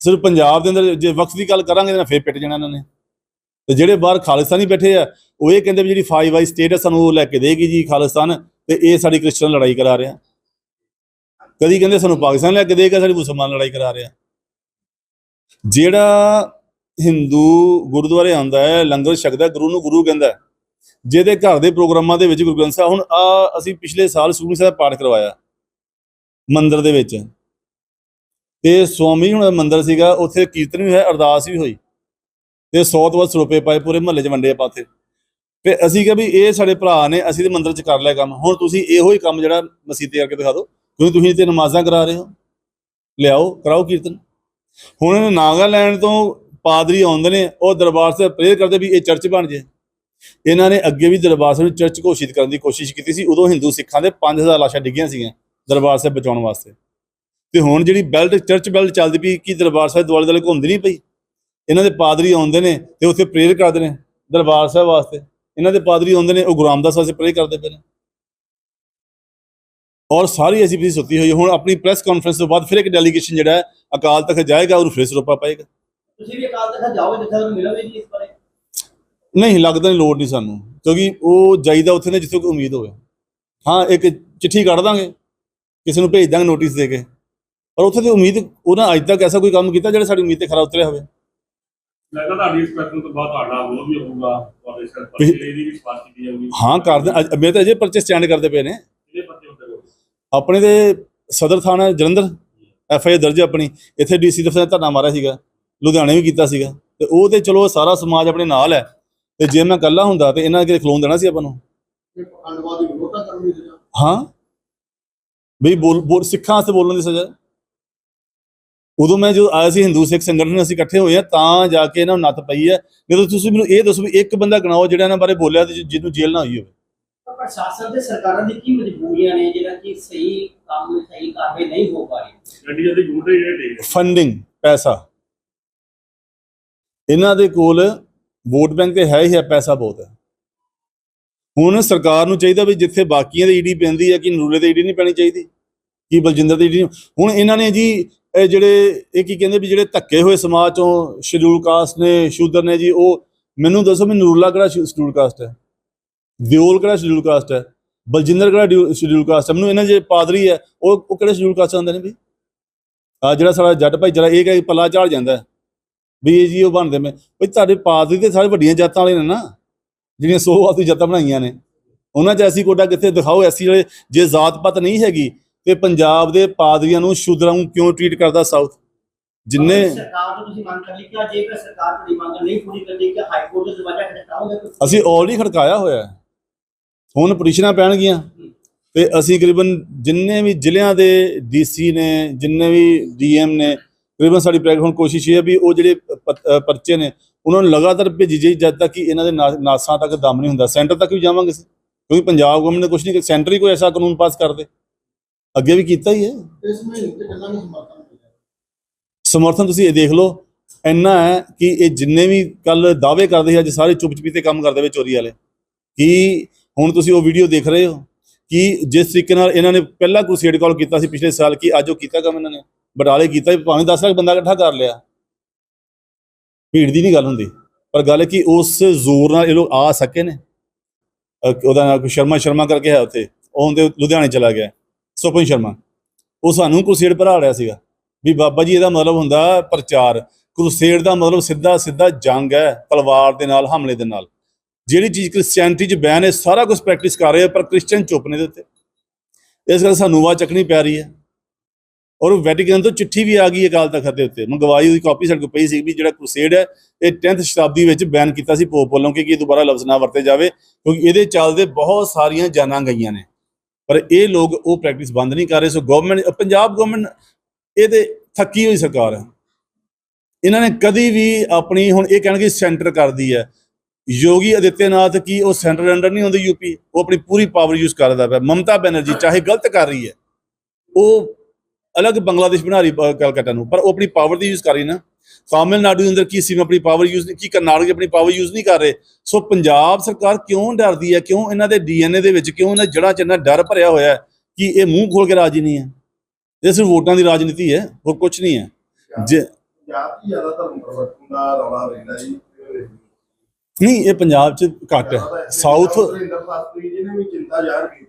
ਸਿਰਫ ਪੰਜਾਬ ਦੇ ਅੰਦਰ ਜੇ ਵਕਫ ਦੀ ਗੱਲ ਕਰਾਂਗੇ ਤਾਂ ਫੇਰ ਪਿੱਟ ਜਾਣਾ ਇਹਨਾਂ ਨੇ। ਤੇ ਜਿਹੜੇ ਬਾਹਰ ਖਾਲਿਸਤਾਨੀ ਬੈਠੇ ਆ, ਉਹ ਇਹ ਕਹਿੰਦੇ ਵੀ ਜਿਹੜੀ 5 ਵਾਈ ਸਟੇਟ ਹੈ ਸਾਨੂੰ ਉਹ ਲੈ ਕੇ ਦੇਗੀ ਜੀ ਖਾਲਿਸਤਾਨ ਤੇ ਇਹ ਸਾਡੀ ਕ੍ਰਿਸਚਨ ਲੜਾਈ ਕਰਾ ਰਿਹਾ। ਕਦੀ ਕਹਿੰਦੇ ਸਾਨੂੰ ਪਾਕਿਸਤਾਨ ਲੈ ਕੇ ਦੇਗਾ, ਸਾਡੀ ਮੁਸਲਮਾਨ ਲੜਾਈ ਕਰਾ ਰਿਹਾ। ਜਿਹੜਾ ਹਿੰਦੂ ਗੁਰਦੁਆਰੇ ਆਉਂਦਾ ਹੈ, ਲੰਗਰ ਛਕਦਾ ਗੁਰੂ ਨੂੰ ਗੁਰੂ ਕਹਿੰਦਾ ਜਿਹਦੇ ਘਰ ਦੇ ਪ੍ਰੋਗਰਾਮਾਂ ਦੇ ਵਿੱਚ ਗੁਰੂ ਗ੍ਰੰਥ ਸਾਹਿਬ, ਹੁਣ ਆ ਅਸੀਂ ਪਿਛਲੇ ਸਾਲ ਸੁਖਮਨੀ ਸਾਹਿਬ ਪਾਠ ਕਰਵਾਇਆ, ਮੰਦਿਰ ਦੇ ਵਿੱਚ। ਤੇ ਸਵਾਮੀ ਹੁਣ ਦਾ ਮੰਦਿਰ ਸੀਗਾ, ਉੱਥੇ ਕੀਰਤਨ ਵੀ ਹੋਇਆ, ਅਰਦਾਸ ਵੀ ਹੋਈ। ਤੇ 100 ਤੋਂ ਵੱਧ ਰੁਪਏ ਪਾਏ ਪੂਰੇ ਮਹੱਲੇ 'ਚ ਵੰਡੇ ਆਪਾਂ ਉੱਥੇ। ਤੇ ਅਸੀਂ ਕਿਹਾ ਵੀ ਇਹ ਸਾਡੇ ਭਰਾ ਨੇ, ਅਸੀਂ ਤੇ ਮੰਦਰ 'ਚ ਕਰ ਲਿਆ ਕੰਮ। ਹੁਣ ਤੁਸੀਂ ਇਹੋ ਹੀ ਕੰਮ ਜਿਹੜਾ ਮਸੀਤੇ ਕਰਕੇ ਦਿਖਾ ਦਿਓ। ਕਿਉਂਕਿ ਤੁਸੀਂ ਤੇ ਨਮਾਜ਼ਾਂ ਕਰਾ ਰਹੇ ਹੋ। ਲਿਆਓ, ਕਰਾਓ ਕੀਰਤਨ। ਹੁਣ ਨਾਗਾਲੈਂਡ ਤੋਂ ਪਾਦਰੀ ਆਉਂਦੇ ਨੇ, ਉਹ ਦਰਬਾਰ ਸਾਹਿਬ ਪ੍ਰੇਅਰ ਕਰਦੇ ਵੀ ਇਹ ਚਰਚ ਬਣ ਜੇ। ਇਹਨਾਂ ਨੇ ਅੱਗੇ ਵੀ ਦਰਬਾਰ ਸਾਹਿਬ ਨੂੰ ਚਰਚ ਘੋਸ਼ਿਤ ਕਰਨ ਦੀ ਕੋਸ਼ਿਸ਼ ਕੀਤੀ ਸੀ। ਉਦੋਂ ਹਿੰਦੂ ਸਿੱਖਾਂ ਦੇ 5000 ਲਾਸ਼ਾਂ ਡਿੱਗੀਆਂ ਸੀਗੀਆਂ ਦਰਬਾਰ ਸਾਹਿਬ ਬਚਾਉਣ ਵਾਸਤੇ। ਤੇ ਹੁਣ ਜਿਹੜੀ ਬੈਲਟ ਚਰਚ ਬੈਲਟ ਚੱਲਦੀ ਪਈ, ਕੀ ਦਰਬਾਰ ਸਾਹਿਬ ਦੁਆਲੇ ਦੁਆਲੇ ਘੁੰਮਦੀ ਨਹੀਂ ਪਈ? ਇਹਨਾਂ ਦੇ ਪਾਦਰੀ ਆਉਂਦੇ ਨੇ ਤੇ ਉੱਥੇ ਪ੍ਰੇਅਰ ਕਰਦੇ ਨੇ ਦਰਬਾਰ ਸਾਹਿਬ ਵਾਸਤੇ। ਇਹਨਾਂ ਦੇ ਪਾਦਰੀ ਆਉਂਦੇ ਨੇ ਉਹ ਗੁਰੂ ਰਾਮਦਾਸ ਵਾਸਤੇ ਪ੍ਰੇਅਰ ਕਰਦੇ ਪਏ ਨੇ। ਔਰ ਸਾਰੀ ਅਸੀਂ ਵੀ ਸੁੱਤੀ ਹੋਈ। ਹੁਣ ਆਪਣੀ ਪ੍ਰੈਸ ਕਾਨਫਰੰਸ ਤੋਂ ਬਾਅਦ ਫਿਰ ਇੱਕ ਡੈਲੀਗੇਸ਼ਨ ਜਿਹੜਾ ਹੈ ਅਕਾਲ ਤਖਤ ਜਾਏਗਾ ਔਰ ਫਿਰ ਸਰੋਪਾ ਪਾਏਗਾ। ਤੁਸੀਂ ਵੀ ਅਕਾਲ ਤਖਤ ਜਾਓਗੇ ਜਿੱਥੇ ਤੁਹਾਨੂੰ ਮਿਲੋਗੇ ਜੀ ਇਸ ਬਾਰੇ? ਨਹੀਂ ਲੱਗਦਾ ਨਹੀਂ ਲੋੜ ਨਹੀਂ ਸਾਨੂੰ ਕਿਉਂਕਿ ਉਹ ਜਾਈਦਾ ਉੱਥੇ ਨੇ ਜਿੱਥੋਂ ਕੋਈ ਉਮੀਦ ਹੋਵੇ। ਹਾਂ ਇੱਕ ਚਿੱਠੀ ਕੱਢ ਦਾਂਗੇ ਕਿਸੇ ਨੂੰ ਭੇਜ ਦਾਂਗੇ ਨੋਟਿਸ ਦੇ ਕੇ। ਪਰ ਉੱਥੇ ਤੇ ਉਮੀਦ ਉਹਨਾਂ ਅੱਜ ਤੱਕ ਐਸਾ ਕੋਈ ਕੰਮ ਕੀਤਾ ਜਿਹੜਾ ਸਾਡੀ ਉਮੀਦ ਤੇ ਖਰਾ ਉਤਰਿਆ ਹੋਵੇ। ਲੱਗਦਾ ਤੁਹਾਡੀ ਇਸ ਪ੍ਰਸ਼ਨ ਤੋਂ ਬਾਅਦ ਤੁਹਾਡਾ ਵਿਰੋਧ ਵੀ ਹੋਊਗਾ ਤੁਹਾਡੇ ਸਿਰ ਪਰ ਇਹਦੀ ਵੀ ਸਪਾਰਸ਼ ਕੀਤੀ ਜਾਊਗੀ। ਹਾਂ ਕਰਦੇ ਅੱਜ- ਮੇਰੇ ਤਾਂ ਅਜੇ ਪਰਚੇ ਸਟੈਂਡ ਕਰਦੇ ਪਏ ਨੇ। ਕਿਹੜੇ ਪੱਤੇ ਹੁੰਦੇ ਹੋ ਆਪਣੇ ਦੇ ਸਦਰ ਥਾਣਾ ਜਲੰਧਰ ਐਫ ਆਈ ਦਰਜ ਹੈ ਆਪਣੀ। ਇੱਥੇ ਡੀਸੀ ਦਫ਼ਤਰ ਦਾ ਧਰਨਾ ਮਾਰਿਆ ਸੀਗਾ। ਲੁਧਿਆਣੇ ਵੀ ਕੀਤਾ ਸੀਗਾ। ਤੇ ਉਹ ਤੇ ਚਲੋ ਸਾਰਾ ਸਮਾਜ ਆਪਣੇ ਨਾਲ ਹੈ। ਤੇ ਜੇ ਮੈਂ ਇਕੱਲਾ ਹੁੰਦਾ ਤੇ ਇਹਨਾਂ ਕਿਤੇ ਖਲੋਣ ਦੇਣਾ ਸੀ ਆਪਾਂ ਨੂੰ। ਇਹ ਪਖੰਡਵਾਦੀ ਵਿਰੋਧਤਾ ਕਰਨੀ ਸੀ ਹਾਂ। ਬਈ ਬੋਲ ਬੋਲ ਸਿੱਖਾਂ ਵਾਸਤੇ ਬੋਲਣ ਦੀ ਸਜ਼ਾ। ਉਦੋਂ ਮੈਂ ਜਦੋਂ ਆਇਆ ਸੀ ਹਿੰਦੂ ਸਿੱਖ ਸੰਗਠਨ ਅਸੀਂ ਇਕੱਠੇ ਹੋਏ ਆ ਤਾਂ ਜਾ ਕੇ ਇਹਨਾਂ ਨੂੰ ਨੱਥ ਪਈ ਹੈ ਜਦੋਂ ਤੁਸੀਂ ਮੈਨੂੰ ਇਹ ਦੱਸੋ ਵੀ ਇੱਕ ਬੰਦਾ ਗਣਾਓ ਜਿਹੜਾ ਇਹਨਾਂ ਬਾਰੇ ਬੋਲਿਆ ਤੇ ਜਿਹਨੂੰ ਜੇਲ੍ਹ ਨਾ ਹੋਈ ਹੋਵੇ। ਪਰ ਪ੍ਰਸ਼ਾਸਨ ਤੇ ਸਰਕਾਰਾਂ ਦੀ ਕੀ ਮਜਬੂਰੀਆਂ ਨੇ ਜਿਹੜਾ ਕਿ ਸਹੀ ਕੰਮ ਸਹੀ ਕਾਰਵਾਈ ਨਹੀਂ ਹੋ ਪਾ ਰਹੀ? ਗੱਡੀਆਂ ਦੀ ਗੁੰਡੇ ਜਿਹੜੇ ਡੇਗ ਫੰਡਿੰਗ ਪੈਸਾ। ਇਹਨਾਂ ਦੇ ਕੋਲ ਵੋਟ ਬੈਂਕ ਤੇ ਹੈ ਹੀ ਹੈ ਪੈਸਾ ਬਹੁਤ ਹੈ। ਹੁਣ ਸਰਕਾਰ ਨੂੰ ਚਾਹੀਦਾ ਵੀ ਜਿੱਥੇ ਬਾਕੀਆਂ ਦੇ ਈਡੀ ਪੈਂਦੀ ਹੈ ਕਿ ਨਰੂਲੇ ਤੇ ਈਡੀ ਨਹੀਂ ਪੈਣੀ ਚਾਹੀਦੀ ਕਿ ਬਲਜਿੰਦਰ ਦੀ ਈਡੀ ਹੁਣ ਇਹਨਾਂ ਨੇ ਜੀ ਇਹ ਜਿਹੜੇ, ਇਹ ਕੀ ਕਹਿੰਦੇ ਵੀ ਜਿਹੜੇ ਧੱਕੇ ਹੋਏ ਸਮਾਜ ਚੋਂ ਸ਼ਡਿਊਲ ਕਾਸਟ ਨੇ ਸ਼ੂਦਰ ਨੇ ਜੀ, ਉਹ ਮੈਨੂੰ ਦੱਸੋ ਵੀ ਨਰੂਲਾ ਕਿਹੜਾ ਸ਼ਡਿਊਲ ਕਾਸਟ ਹੈ? ਦਿਓਲ ਕਿਹੜਾ ਸ਼ਡਿਊਲ ਕਾਸਟ ਹੈ? ਬਲਜਿੰਦਰ ਕਿਹੜਾ ਸ਼ਡਿਊਲ ਕਾਸਟ ਹੈ? ਮੈਨੂੰ ਇਹਨਾਂ ਜੇ ਪਾਦਰੀ ਹੈ, ਉਹ ਉਹ ਕਿਹੜੇ ਸ਼ਡਿਊਲ ਕਾਸਟ ਆਉਂਦੇ ਨੇ ਵੀ? ਆ ਜਿਹੜਾ ਸਾਡਾ ਜੱਟ ਭਾਈ ਜਰਾ ਇਹ ਕਿ ਪੱਲਾ ਝਾੜ ਜਾਂਦਾ ਵੀ ਇਹ ਜੀ ਉਹ ਬਣਦੇ ਮੈਂ ਵੀ ਤੁਹਾਡੇ ਪਾਦਰੀ ਤੇ ਸਾਰੇ ਵੱਡੀਆਂ ਜਾਤਾਂ ਵਾਲੇ ਨੇ ਨਾ, ਜਿਹੜੀਆਂ ਸੌ ਆਸੀ ਜਾਤਾਂ ਬਣਾਈਆਂ ਨੇ, ਉਹਨਾਂ 'ਚ ਐਸੀ ਕੋਡਾ ਕਿੱਥੇ ਦਿਖਾਓ, ਐਸੀ ਜਿਹੜੇ, ਜੇ ਜ਼ਾਤ ਪਾਤ ਨਹੀਂ ਹੈਗੀ ਤੇ ਪੰਜਾਬ ਦੇ ਪਾਦਰੀਆਂ ਨੂੰ ਸ਼ੂਦਰਾਂ ਨੂੰ ਕਿਉਂ ਟ੍ਰੀਟ ਕਰਦਾ ਸਾਊਥ ਜਿੰਨੇ ਸਰਕਾਰ ਤੋਂ ਤੁਸੀਂ ਮੰਗ ਕਰ ਲਈ ਕਿ ਜੇਕਰ ਸਰਕਾਰ ਤੁਹਾਡੀ ਮੰਗ ਨਹੀਂ ਪੂਰੀ ਕਰਦੀ ਕਿ ਹਾਈ ਕੋਰਟ ਦੇ ਦਰਵਾਜ਼ਾ ਖੜਕਾਓਗੇ ਤਾਂ ਅਸੀਂ ਆਲਰੇਡੀ ਖੜਕਾਇਆ ਹੋਇਆ ਹੈ। ਹੁਣ ਪਟੀਸ਼ਨਾਂ ਪੈਣਗੀਆਂ। ਤੇ ਅਸੀਂ ਤਕਰੀਬਨ ਜਿੰਨੇ ਵੀ ਜ਼ਿਲ੍ਹਿਆਂ ਦੇ ਡੀਸੀ ਨੇ ਜਿੰਨੇ ਵੀ ਡੀਐਮ ਨੇ ਤਕਰੀਬਨ ਸਾਡੀ ਹੁਣ ਕੋਸ਼ਿਸ਼ ਇਹ ਹੈ ਵੀ ਉਹ ਜਿਹੜੇ ਪਰਚੇ ਨੇ ਉਹਨਾਂ ਨੂੰ ਲਗਾਤਾਰ ਭੇਜੀ ਜਾਈ ਜਦ ਤੱਕ ਕਿ ਇਹਨਾਂ ਦੇ ਨਾਸਾਂ ਤੱਕ ਦਮ ਨਹੀਂ ਹੁੰਦਾ। ਸੈਂਟਰ ਤੱਕ ਵੀ ਜਾਵਾਂਗੇ ਅਸੀਂ। ਕਿਉਂਕਿ ਪੰਜਾਬ ਗਵਰਨਮੈਂਟ ਨੇ ਕੁਝ ਨਹੀਂ ਸੈਂਟਰ ਹੀ ਕੋਈ ਐਸਾ ਕਾਨੂੰਨ ਪਾਸ ਕਰ ਦੇ ਅੱਗੇ ਵੀ ਕੀਤਾ ਹੀ ਹੈ। ਇਸ ਮਹੀਨੇ ਤੇ ਕਿੰਨਾ ਕੁ ਸਮਰਥਨ ਮਿਲਿਆ ਸਮਰਥਨ ਤੁਸੀਂ ਇਹ ਦੇਖ ਲਓ, ਇੰਨਾ ਹੈ ਕਿ ਇਹ ਜਿੰਨੇ ਵੀ ਕੱਲ ਦਾਅਵੇ ਕਰਦੇ ਸੀ, ਅੱਜ ਸਾਰੇ ਚੁੱਪ ਚੁਪੀਤੇ ਕੰਮ ਕਰਦੇ ਵੇ ਚੋਰੀ ਵਾਲੇ। ਕਿ ਹੁਣ ਤੁਸੀਂ ਉਹ ਵੀਡੀਓ ਦੇਖ ਰਹੇ ਹੋ ਕਿ ਜਿਸ ਤਰੀਕੇ ਨਾਲ ਇਹਨਾਂ ਨੇ ਪਹਿਲਾਂ ਕ੍ਰੂਸੇਡ ਕਾਲ ਕੀਤਾ ਸੀ ਪਿਛਲੇ ਸਾਲ ਕਿ ਅੱਜ ਉਹ ਕੀਤਾ ਕੰਮ ਇਹਨਾਂ ਨੇ। ਬਟਾਲੇ ਕੀਤਾ ਵੀ ਭਾਵੇਂ 10 ਲੱਖ ਬੰਦਾ ਇਕੱਠਾ ਕਰ ਲਿਆ। ਭੀੜ ਦੀ ਨਹੀਂ ਗੱਲ ਹੁੰਦੀ। ਪਰ ਗੱਲ ਕਿ ਉਸ ਜ਼ੋਰ ਨਾਲ ਇਹ ਲੋਕ ਆ ਸਕੇ ਨੇ। ਉਹਦਾ ਨਾਮ ਕੋਈ ਸ਼ਰਮਾ ਸ਼ਰਮਾ ਕਰਕੇ ਹੈ ਉੱਥੇ। ਉਹ ਹੁੰਦੇ ਲੁਧਿਆਣੇ ਚਲਾ ਗਿਆ। ਸੁਪਨ ਸ਼ਰਮਾ। ਉਹ ਸਾਨੂੰ ਕ੍ਰੂਸੇਡ ਭਰਾ ਰਿਹਾ ਸੀਗਾ। ਵੀ ਬਾਬਾ ਜੀ, ਇਹਦਾ ਮਤਲਬ ਹੁੰਦਾ ਪ੍ਰਚਾਰ। ਕ੍ਰੂਸੇਡ ਦਾ ਮਤਲਬ ਸਿੱਧਾ ਸਿੱਧਾ ਜੰਗ ਹੈ ਤਲਵਾਰ ਦੇ ਨਾਲ, ਹਮਲੇ ਦੇ ਨਾਲ। ਜਿਹੜੀ ਚੀਜ਼ ਕ੍ਰਿਸਚੀਅਨਿਟੀ 'ਚ ਬੈਨ ਹੈ, ਸਾਰਾ ਕੁਝ ਪ੍ਰੈਕਟਿਸ ਕਰ ਰਹੇ ਪਰ ਕ੍ਰਿਸਚੀਅਨ ਚੁੱਪ ਨੇ ਦੇ ਉੱਤੇ। ਇਸ ਕਰਕੇ ਸਾਨੂੰ ਆਵਾਜ਼ ਚੱਕਣੀ ਪੈ ਰਹੀ ਹੈ। ਔਰ ਵੈਟੀਕਨ ਤੋਂ ਚਿੱਠੀ ਵੀ ਆ ਗਈ ਅਕਾਲ ਤਖਤ ਦੇ ਉੱਤੇ। ਮੰਗਵਾਈ ਉਹਦੀ ਕਾਪੀ ਸਾਡੇ ਕੋਲ ਪਈ ਸੀ ਵੀ ਜਿਹੜਾ ਕ੍ਰੂਸੇਡ ਹੈ, ਇਹ 10th ਸ਼ਤਾਬਦੀ ਵਿੱਚ ਬੈਨ ਕੀਤਾ ਸੀ ਪੋਪ ਵੱਲੋਂ ਕਿ ਇਹ ਦੁਬਾਰਾ ਲਫ਼ਜ਼ ਨਾ ਵਰਤੇ ਜਾਵੇ, ਕਿਉਂਕਿ ਇਹਦੇ ਚੱਲਦੇ ਬਹੁਤ ਸਾਰੀਆਂ ਜਾਨਾਂ ਗਈਆਂ ਨੇ। ਪਰ ਇਹ ਲੋਕ ਉਹ ਪ੍ਰੈਕਟਿਸ ਬੰਦ ਨਹੀਂ ਕਰ ਰਹੇ। ਸੋ ਗਵਰਨਮੈਂਟ ਪੰਜਾਬ ਗਵਰਨਮੈਂਟ ਇਹਦੇ ਥੱਕੀ ਹੋਈ ਸਰਕਾਰ ਹੈ। ਇਹਨਾਂ ਨੇ ਕਦੀ ਵੀ ਆਪਣੀ ਹੁਣ ਇਹ ਕਹਿਣਗੇ ਸੈਂਟਰ ਕਰਦੀ ਹੈ। ਯੋਗੀ ਆਦਿੱਤਿਆਨਾਥ ਕੀ ਉਹ ਸੈਂਟਰ ਅੰਡਰ ਨਹੀਂ ਹੁੰਦੀ ਯੂਪੀ ਉਹ ਆਪਣੀ ਪੂਰੀ ਪਾਵਰ ਯੂਜ਼ ਕਰਦਾ ਪਿਆ। ਮਮਤਾ ਬੈਨਰਜੀ ਚਾਹੇ ਗਲਤ ਕਰ ਰਹੀ ਹੈ। ਉਹ ਅਲੱਗ ਬੰਗਲਾਦੇਸ਼ ਬਣਾ ਰਹੀ ਕਲਕੱਤਾ ਨੂੰ, ਪਰ ਉਹ ਆਪਣੀ ਪਾਵਰ ਦੀ ਯੂਜ਼ ਕਰ ਰਹੀ ਨਾ। ਤਾਮਿਲਨਾਡੂ ਦੇ ਅੰਦਰ ਕੀ ਸੀ? ਆਪਣੀ ਪਾਵਰ ਯੂਜ਼ ਨਹੀਂ ਕੀ ਕਰਨਾਟਕ ਆਪਣੀ ਪਾਵਰ ਯੂਜ਼ ਨਹੀਂ ਕਰ ਰਹੇ। ਸੋ ਪੰਜਾਬ ਸਰਕਾਰ ਕਿਉਂ ਡਰਦੀ ਹੈ? ਕਿਉਂ ਇਹਨਾਂ ਦੇ ਡੀਐਨਏ ਦੇ ਵਿੱਚ ਕਿਉਂ ਇਹਨਾਂ ਜੜ੍ਹਾਂ 'ਚ ਇੰਨਾ ਡਰ ਭਰਿਆ ਹੋਇਆ ਹੈ ਕਿ ਇਹ ਮੂੰਹ ਖੋਲ ਕੇ ਰਾਜੀ ਨਹੀਂ ਹੈ? ਇਹ ਸਿਰਫ ਵੋਟਾਂ ਦੀ ਰਾਜਨੀਤੀ ਹੈ ਹੋਰ ਕੁਝ ਨਹੀਂ ਹੈ। ਜੇ ਪੰਜਾਬ ਜ਼ਿਆਦਾ ਧਰਮ ਪਰਿਵਰਤਨ ਦਾ ਰੌਲਾ ਰਹਿੰਦਾ ਜੀ? ਨਹੀਂ ਇਹ ਪੰਜਾਬ 'ਚ ਘੱਟ ਹੈ। ਸਾਊਥ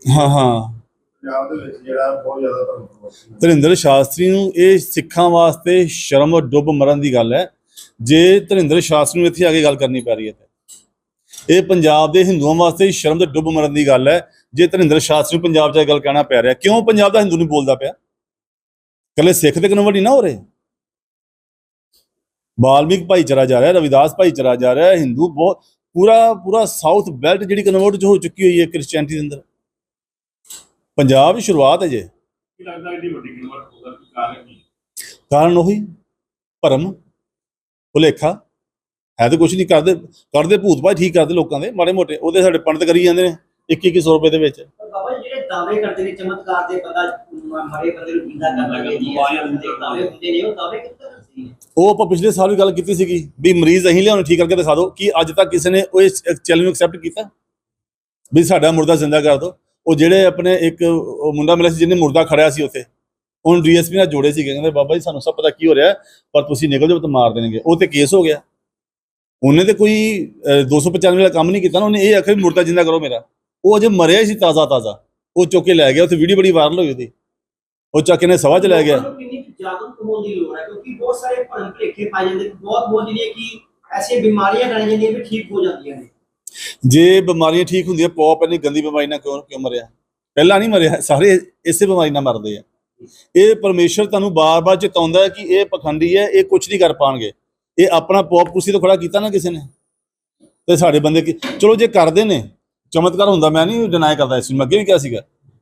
ਹਾਂ ਹਾਂ। ਪੰਜਾਬ ਦੇ ਵਿੱਚ ਜਿਹੜਾ ਬਹੁਤ ਜ਼ਿਆਦਾ ਧਰਮ ਪਰਿਵਰਤਨ ਧਰਿੰਦਰ ਸ਼ਾਸਤਰੀ ਨੂੰ ਇਹ ਸਿੱਖਾਂ ਵਾਸਤੇ ਸ਼ਰਮ ਔਰ ਡੁੱਬ ਮਰਨ ਦੀ ਗੱਲ ਹੈ। ਜੇ ਧਰਿੰਦਰ ਸ਼ਾਸਤਰੀ ਨੂੰ ਇੱਥੇ ਆ ਕੇ ਗੱਲ ਕਰਨੀ ਪੈ ਰਹੀ ਹੈ ਤੇ। ਇਹ ਪੰਜਾਬ ਦੇ ਹਿੰਦੂਆਂ ਵਾਸਤੇ ਸ਼ਰਮ ਤੇ ਡੁੱਬ ਮਰਨ ਦੀ ਗੱਲ ਹੈ। ਜੇ ਧਰਿੰਦਰ ਸ਼ਾਸਤਰੀ ਨੂੰ ਪੰਜਾਬ 'ਚ ਇਹ ਗੱਲ ਕਹਿਣਾ ਪੈ ਰਿਹਾ, ਕਿਉਂ ਪੰਜਾਬ ਦਾ ਹਿੰਦੂ ਨਹੀਂ ਬੋਲਦਾ ਪਿਆ? ਕੱਲੇ ਸਿੱਖ ਤੇ ਕਨਵਰਟ ਨਹੀਂ ਨਾ ਹੋ ਰਹੇ। ਬਾਲਮਿਕ ਭਾਈਚਾਰਾ ਜਾ ਰਿਹਾ, ਰਵਿਦਾਸ ਭਾਈਚਾਰਾ ਜਾ ਰਿਹਾ, ਹਿੰਦੂ ਬਹੁਤ, ਪੂਰਾ ਪੂਰਾ ਸਾਊਥ ਬੈਲਟ ਜਿਹੜੀ ਕਨਵਰਟ ਚ ਹੋ ਚੁੱਕੀ ਹੋਈ ਹੈ ਕ੍ਰਿਸਚੀਅਨਿਟੀ ਦੇ ਅੰਦਰ। ਪੰਜਾਬ ਦੀ ਸ਼ੁਰੂਆਤ ਹੈ ਜੇ। ਕੀ ਲੱਗਦਾ ਇਹਦੀ ਵੱਡੀ ਕਨਵਰਟ ਹੋਦਾ ਕੀ ਕਾਰਨ ਕੀ ਕਾਰਨ ਉਹੀ ਭਰਮ ਭੁਲੇਖਾ ਹੈ ਤਾਂ ਕੁਝ ਨਹੀਂ ਕਰਦੇ ਕਰਦੇ ਭੂਤ ਭਾਈ ਠੀਕ ਕਰਦੇ ਲੋਕਾਂ ਦੇ ਮਾੜੇ ਮੋਟੇ ਉਹਦੇ ਸਾਡੇ ਪੰਡਤ ਕਰੀ ਜਾਂਦੇ ਨੇ 2100 ਰੁਪਏ ਦੇ ਵਿੱਚ। ਪਰ ਬਾਬਾ ਜੀ ਜਿਹੜੇ ਦਾਅਵੇ ਕਰਦੇ ਨੇ ਚਮਤਕਾਰ ਦੇ ਬੰਦਾ ਮ- ਮਰੇ ਬੰਦੇ ਨੂੰ ਜਿੰਦਾ ਕਰ ਲਾਂਗੇ ਜੀ ਬਿਮਾਰੀਆਂ ਐਸੇ ਹੁੰਦੇ ਦਾਅਵੇ ਹੁੰਦੇ ਨੇ ਉਹ ਦਾਅਵੇ ਕਿੱਥੇ ਸੀ ਉਹ ਆਪਾਂ ਪਿਛਲੇ ਸਾਲ ਵੀ ਗੱਲ ਕੀਤੀ ਸੀਗੀ ਵੀ ਮਰੀਜ਼ ਅਸੀਂ ਲਿਆਉਣ ਠੀਕ ਕਰਕੇ ਦਿਖਾ ਦਿਓ ਕੀ ਅੱਜ ਤੱਕ ਕਿਸੇ ਨੇ ਉਹ ਇਸ ਚੈਲੰਜ ਨੂੰ ਐਕਸੈਪਟ ਕੀਤਾ? ਵੀ ਸਾਡਾ ਮੁਰਦਾ ਜ਼ਿੰਦਾ ਕਰ ਦਿਓ। ਉਹ ਜਿਹੜੇ ਆਪਣੇ ਇੱਕ ਮੁੰਡਾ ਮਿਲਿਆ ਸੀ ਜਿਹਨੇ ਮੁਰਦਾ ਖੜਿਆ ਸੀ ਉੱਥੇ। ਉਹਨੂੰ ਡੀਐਸਪੀ ਨਾਲ ਜੋੜੇ ਸੀਗੇ, ਕਹਿੰਦੇ, ਬਾਬਾ ਜੀ, ਸਾਨੂੰ ਸਭ ਪਤਾ ਕੀ ਹੋ ਰਿਹਾ ਪਰ ਤੁਸੀਂ ਨਿਕਲ ਜਾਓ ਤਾਂ ਮਾਰ ਦੇਣਗੇ। ਉਹ ਤੇ ਕੇਸ ਹੋ ਗਿਆ। ਉਹਨੇ ਤੇ ਕੋਈ 295 ਵਾਲਾ ਕੰਮ ਨਹੀਂ ਕੀਤਾ ਨਾ, ਉਹਨੇ ਇਹ ਆਖਿਆ ਵੀ ਮੁਰਦਾ ਜਿੰਦਾ ਕਰੋ ਮੇਰਾ। ਉਹ ਅਜੇ ਮਰਿਆ ਸੀ ਤਾਜ਼ਾ ਤਾਜ਼ਾ ਉਹ ਚੁੱਕ ਕੇ ਲੈ ਗਿਆ, ਉੱਥੇ ਵੀਡੀਓ ਬੜੀ ਵਾਇਰਲ ਹੋਈ ਉਹਦੀ। ਉਹ ਚੱਕ ਨੇ ਸਵਾ ਚ ਲੈ ਗਿਆ। ਜਾਗਰੂਕ ਹੋਣ ਦੀ ਲੋੜ ਹੈ, ਕਿਉਂਕਿ ਬਹੁਤ ਸਾਰੇ ਭਰਮ ਭੁਲੇਖੇ ਪਾਏ ਜਾਂਦੇ, ਬਹੁਤ ਬਹੁਤ ਜਿਹੜੀਆਂ ਕਿ ਐਸੀਆਂ ਬਿਮਾਰੀਆਂ ਗਾਈਆਂ ਜਾਂਦੀਆਂ ਵੀ ਠੀਕ ਹੋ ਜਾਂਦੀਆਂ ਨੇ। ਜੇ ਬਿਮਾਰੀਆਂ ਠੀਕ ਹੁੰਦੀਆਂ ਪੌਪ ਇੰਨੀ ਗੰਦੀ ਬਿਮਾਰੀ ਨਾਲ ਕਿਉਂ ਕਿਉਂ ਮਰਿਆ? ਪਹਿਲਾਂ ਨਹੀਂ ਮਰਿਆ, ਸਾਰੇ ਇਸੇ ਬਿਮਾਰੀ ਨਾਲ ਮਰਦੇ ਆ। ਇਹ ਪਰਮੇਸ਼ਰ ਤੁਹਾਨੂੰ ਬਾਰ-ਬਾਰ ਚੇਤਾਉਂਦਾ ਕਿ ਇਹ ਪਖੰਡੀ ਹੈ, ਇਹ ਕੁਝ ਨਹੀਂ ਕਰ ਪਾਣਗੇ। ਇਹ ਆਪਣਾ ਪੌਪ ਕੁਰਸੀ ਤੋਂ ਖੜਾ ਕੀਤਾ ਨਾ ਕਿਸੇ ਨੇ? ਤੇ ਸਾਡੇ ਬੰਦੇ ਕੀ ਚਲੋ ਜੇ ਕਰਦੇ ਨੇ, ਚਮਤਕਾਰ ਹੁੰਦਾ, ਮੈਂ ਨਹੀਂ ਡਿਨਾਈ ਕਰਦਾ ਇਸ ਨੂੰ, ਅੱਗੇ ਵੀ ਕਿਹਾ ਸੀਗਾ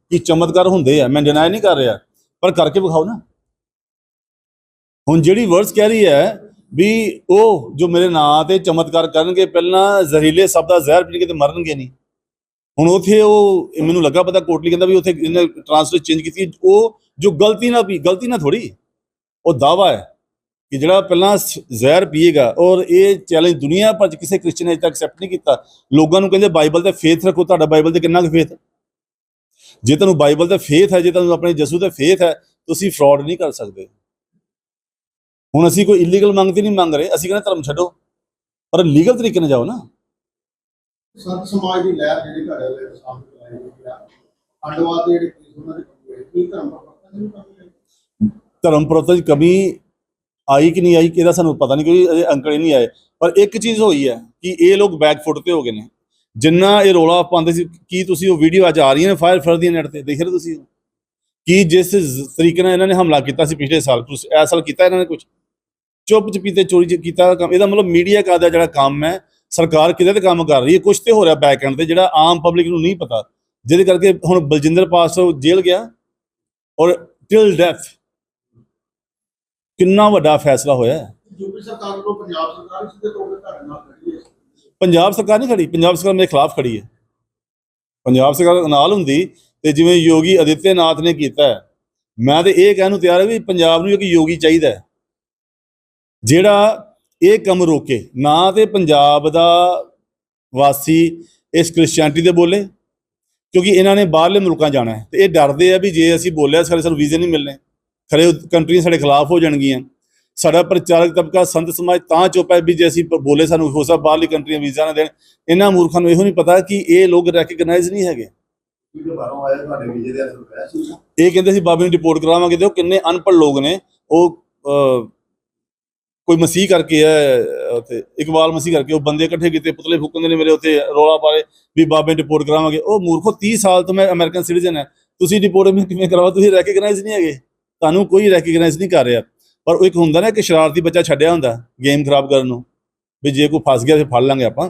ਕਿ ਚਮਤਕਾਰ ਹੁੰਦੇ ਆ, ਮੈਂ ਡਿਨਾਈ ਨਹੀਂ ਕਰ ਰਿਹਾ। ਪਰ ਕਰਕੇ ਵਿਖਾਓ ਨਾ। ਹੁਣ ਜਿਹੜੀ ਵਰਡਸ ਕਹਿ ਰਹੀ ਹੈ ਵੀ ਉਹ ਜੋ ਮੇਰੇ ਨਾਂ ਤੇ ਚਮਤਕਾਰ ਕਰਨਗੇ, ਪਹਿਲਾਂ ਜ਼ਹਿਰੀਲੇ ਸਭ ਦਾ ਜ਼ਹਿਰ ਪੀ ਕੇ ਤੇ ਮਰਨਗੇ ਨਹੀਂ। ਹੁਣ ਉਥੇ ਉਹ ਮੈਨੂੰ ਲੱਗਾ ਪਤਾ ਕੋਟਲੀ ਕਹਿੰਦਾ ਵੀ ਉਥੇ ਇਹਨੇ ਟ੍ਰਾਂਸਲੇਟ ਚੇਂਜ ਕੀਤੀ। ਉਹ ਜੋ ਗਲਤੀ ਨਾਲ ਵੀ, ਗਲਤੀ ਨਾਲ ਥੋੜੀ ਉਹ ਦਾਵਾ ਹੈ ਕਿ ਜਿਹੜਾ ਪਹਿਲਾਂ ਜ਼ਹਿਰ ਪੀਏਗਾ ਔਰ ਇਹ ਚੈਲੰਜ ਦੁਨੀਆ ਭਰ 'ਚ ਕਿਸੇ ਕ੍ਰਿਸਚੀਅਨ ਨੇ ਅਜੇ ਤੱਕ ਐਕਸੈਪਟ ਨਹੀਂ ਕੀਤਾ। ਲੋਕਾਂ ਨੂੰ ਕਹਿੰਦੇ ਬਾਈਬਲ ਤੇ ਫੇਥ ਰੱਖੋ, ਤੁਹਾਡਾ ਬਾਈਬਲ ਤੇ ਕਿੰਨਾ ਕੁ ਫੇਥ ਜੇ ਤੁਹਾਨੂੰ ਬਾਈਬਲ ਤੇ ਫੇਥ ਹੈ, ਜੇ ਤੁਹਾਨੂੰ ਆਪਣੇ ਯਿਸੂ ਤੇ ਫੇਥ ਹੈ, ਤੁਸੀਂ ਫਰਾਡ ਨਹੀਂ ਕਰ ਸਕਦੇ। ਹੁਣ ਅਸੀਂ ਕੋਈ ਇਲੀਗਲ ਮੰਗਤੇ ਨਹੀਂ ਮੰਗ ਰਹੇ ਅਸੀਂ ਕਹਿੰਦੇ ਧਰਮ ਛੱਡੋ। ਪਰ ਲੀਗਲ ਤਰੀਕੇ ਨਾਲ ਜਾਓ ਨਾ। ਸੰਤ ਸਮਾਜ ਦੀ ਲਹਿਰ ਜਿਹੜੀ ਤੁਹਾਡੇ ਲਈ ਸਾਹਮਣੇ ਆਈ ਹੋਈ ਆ ਅੰਡਵਾਦ ਦੇ ਜਿਹੜੇ ਕੇਸ ਉਹਨਾਂ ਦੇ ਕੰਮ ਹੋਏ ਕੀ ਧਰਮ ਧਰਮ ਪ੍ਰਵਰਤਨ ਦੀ ਕਮੀ ਆਈ ਕਿ ਨਹੀਂ ਆਈ ਇਹਦਾ ਸਾਨੂੰ ਪਤਾ ਨਹੀਂ ਕਿਉਂਕਿ ਅਜੇ ਅੰਕੜੇ ਨਹੀਂ ਆਏ। ਪਰ ਇੱਕ ਚੀਜ਼ ਹੋਈ ਹੈ ਕਿ ਇਹ ਲੋਕ ਬੈਕ ਫੁੱਟ ਤੇ ਹੋ ਗਏ ਨੇ। ਜਿੰਨਾ ਇਹ ਰੋਲਾ ਪਾਉਂਦੇ ਸੀ ਕੀ ਤੁਸੀਂ ਉਹ ਵੀਡੀਓ ਅੱਜ ਆ ਰਹੀਆਂ ਨੇ ਫਾਇਰ ਫਰਦੀਆਂ ਨੈਟ ਤੇ ਦੇਖ ਰਹੇ ਤੁਸੀਂ? ਕੀ ਜਿਸ ਤਰੀਕੇ ਨਾਲ ਇਹਨਾਂ ਨੇ ਹਮਲਾ ਕੀਤਾ ਸੀ ਪਿਛਲੇ ਸਾਲ ਇਸ ਸਾਲ ਕੀਤਾ ਇਹਨਾਂ ਨੇ ਕੁਝ ਚੁੱਪ ਚਪੀਤੇ ਚੋਰੀ ਕੀਤਾ ਕੰਮ ਇਹਦਾ ਮਤਲਬ ਮੀਡੀਆ ਕਾ ਦਾ ਜਿਹੜਾ ਕੰਮ ਹੈ ਸਰਕਾਰ ਕਿਤੇ ਤੇ ਕੰਮ ਕਰ ਰਹੀ ਹੈ ਕੁਝ ਤੇ ਹੋ ਰਿਹਾ ਬੈਕ ਐਂਡ ਤੇ ਜਿਹੜਾ ਆਮ ਪਬਲਿਕ ਨੂੰ ਨਹੀਂ ਪਤਾ। ਜਿਹਦੇ ਕਰਕੇ ਹੁਣ ਬਲਜਿੰਦਰ ਪਾਸੋਂ ਜੇਲ੍ਹ ਗਿਆ ਔਰ ਟਿਲ ਡੈਥ ਕਿੰਨਾ ਵੱਡਾ ਫੈਸਲਾ ਹੋਇਆ। ਯੂਪੀ ਸਰਕਾਰ ਵੱਲੋਂ ਪੰਜਾਬ ਸਰਕਾਰ ਸਿੱਧੇ ਤੌਰ ਤੇ ਨਾਲ ਖੜੀ ਹੈ। ਪੰਜਾਬ ਸਰਕਾਰ ਨਹੀਂ ਖੜੀ ਪੰਜਾਬ ਸਰਕਾਰ ਮੇਰੇ ਖਿਲਾਫ ਖੜੀ ਹੈ। ਪੰਜਾਬ ਸਰਕਾਰ ਨਾਲ ਹੁੰਦੀ ਤੇ ਜਿਵੇਂ ਯੋਗੀ ਆਦਿੱਤਿਆਨਾਥ ਨੇ ਕੀਤਾ ਮੈਂ ਤੇ ਇਹ ਕਹਿਣ ਨੂੰ ਤਿਆਰ ਹਾਂ ਵੀ ਪੰਜਾਬ ਨੂੰ ਇੱਕ ਯੋਗੀ ਚਾਹੀਦਾ ਹੈ। ਜਿਹੜਾ ਇਹ ਕੰਮ ਰੋਕੇ ਨਾ ਤੇ ਪੰਜਾਬ ਦਾ ਵਾਸੀ ਇਸ ਕ੍ਰਿਸਚੀਅਨਿਟੀ ਦੇ ਬੋਲੇ ਕਿਉਂਕਿ ਇਹਨਾਂ ਨੇ ਬਾਹਰਲੇ ਮੁਲਕਾਂ ਜਾਣਾ ਹੈ। ਤੇ ਇਹ ਡਰਦੇ ਆ ਵੀ ਜੇ ਅਸੀਂ ਬੋਲਿਆ ਸਾਡੇ ਸਾਨੂੰ ਵੀਜ਼ੇ ਨਹੀਂ ਮਿਲਣੇ। ਖਰੇ ਕੰਟਰੀਆਂ ਸਾਡੇ ਖਿਲਾਫ ਹੋ ਜਾਣਗੀਆਂ। ਸਾਡਾ ਪ੍ਰਚਾਰਕ ਤਬਕਾ ਸੰਤ ਸਮਾਜ ਤਾਂ ਚੁੱਪ ਹੈ ਵੀ ਜੇ ਅਸੀਂ ਬੋਲੇ ਸਾਨੂੰ ਹੋ ਸਕਦਾ ਬਾਹਰਲੀ ਕੰਟਰੀਆਂ ਵੀਜ਼ਾ ਨਾ ਦੇਣ। ਇਹਨਾਂ ਮੂਰਖਾਂ ਨੂੰ ਇਹੋ ਨਹੀਂ ਪਤਾ ਕਿ ਇਹ ਲੋਕ ਰੈਕਗਨਾਈਜ਼ ਨਹੀਂ ਹੈਗੇ। ਇਹ ਕਹਿੰਦੇ ਸੀ ਬਾਬੇ ਨੂੰ ਰਿਪੋਰਟ ਕਰਾਵਾਂਗੇ। ਤੇ ਉਹ ਕਿੰਨੇ ਅਨਪੜ੍ਹ ਲੋਕ ਨੇ। ਉਹ ਕੋਈ ਮਸੀਹ ਕਰਕੇ ਹੈ ਉੱਥੇ ਇਕਬਾਲ ਮਸੀਹ ਕਰਕੇ ਉਹ ਬੰਦੇ ਇਕੱਠੇ ਕੀਤੇ ਪੁਤਲੇ ਫੂਕਣ ਦੇ ਨੇ ਮੇਰੇ ਉੱਥੇ ਰੋਲਾ ਪਾਰੇ ਵੀ ਬਾਬੇ ਨੂੰ ਰਿਪੋਰਟ ਕਰਾਵਾਂਗੇ। ਉਹ ਮੂਰਖੋ 30 ਸਾਲ ਤੋਂ ਮੈਂ ਅਮਰੀਕਨ ਸਿਟੀਜ਼ਨ ਹੈ। ਤੁਸੀਂ ਰਿਪੋਰਟ ਮੈਂ ਕਿਵੇਂ ਕਰਾਵਾ? ਤੁਸੀਂ ਰੈਕਗਨਾਈਜ਼ ਨਹੀਂ ਹੈਗੇ। ਤੁਹਾਨੂੰ ਕੋਈ ਰੈਕਗਨਾਈਜ਼ ਨਹੀਂ ਕਰ ਰਿਹਾ। ਪਰ ਉਹ ਇੱਕ ਹੁੰਦਾ ਨਾ ਕਿ ਸ਼ਰਾਰਤੀ ਬੱਚਾ ਛੱਡਿਆ ਹੁੰਦਾ ਗੇਮ ਖਰਾਬ ਕਰਨ ਨੂੰ ਵੀ ਜੇ ਕੋਈ ਫਸ ਗਿਆ ਫਿਰ ਫੜ ਲਾਂਗੇ ਆਪਾਂ।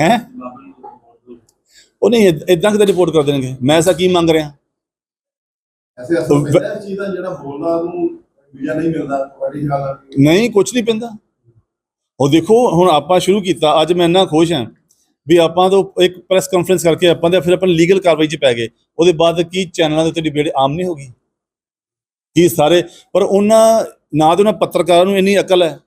ਹੈ? ਨੂੰ ਉਹ ਨਹੀਂ ਇਦਾਂ ਕਿਤੇ ਰਿਪੋਰਟ ਕਰ ਦੇਣਗੇ? ਮੈਂ ਐਸਾ ਕੀ ਮੰਗ ਰਿਹਾ? ਐਸੇ ਪੈਂਦਾ ਇਸ ਚੀਜ਼ ਜਿਹੜਾ ਬੋਲਦਾ ਉਹਨੂੰ ਵੀਜ਼ਾ ਨਹੀਂ ਮਿਲਦਾ, ਤੁਹਾਡੀ ਗੱਲ ਨਹੀਂ ਕੁਝ ਨਹੀਂ ਪੈਂਦਾ। ਉਹ ਦੇਖੋ, ਹੁਣ ਆਪਾਂ ਸ਼ੁਰੂ ਕੀਤਾ, ਅੱਜ ਮੈਂ ਇੰਨਾ ਖੁਸ਼ ਹਾਂ ਵੀ ਆਪਾਂ ਤੋਂ ਇੱਕ ਪ੍ਰੈਸ ਕਾਨਫਰੰਸ ਕਰਕੇ ਆਪਾਂ ਦੇ ਫਿਰ ਆਪਾਂ ਲੀਗਲ ਕਾਰਵਾਈ 'ਚ ਪੈ ਗਏ। ਉਹਦੇ ਬਾਅਦ ਕੀ ਚੈਨਲਾਂ ਦੇ ਉੱਤੇ ਡਿਬੇਟ ਆਮ ਨਹੀਂ ਹੋਗੀ ਕੀ ਸਾਰੇ, ਪਰ ਉਹਨਾਂ, ਨਾ ਤੇ ਉਹਨਾਂ ਪੱਤਰਕਾਰਾਂ ਨੂੰ ਇੰਨੀ ਅਕਲ ਹੈ,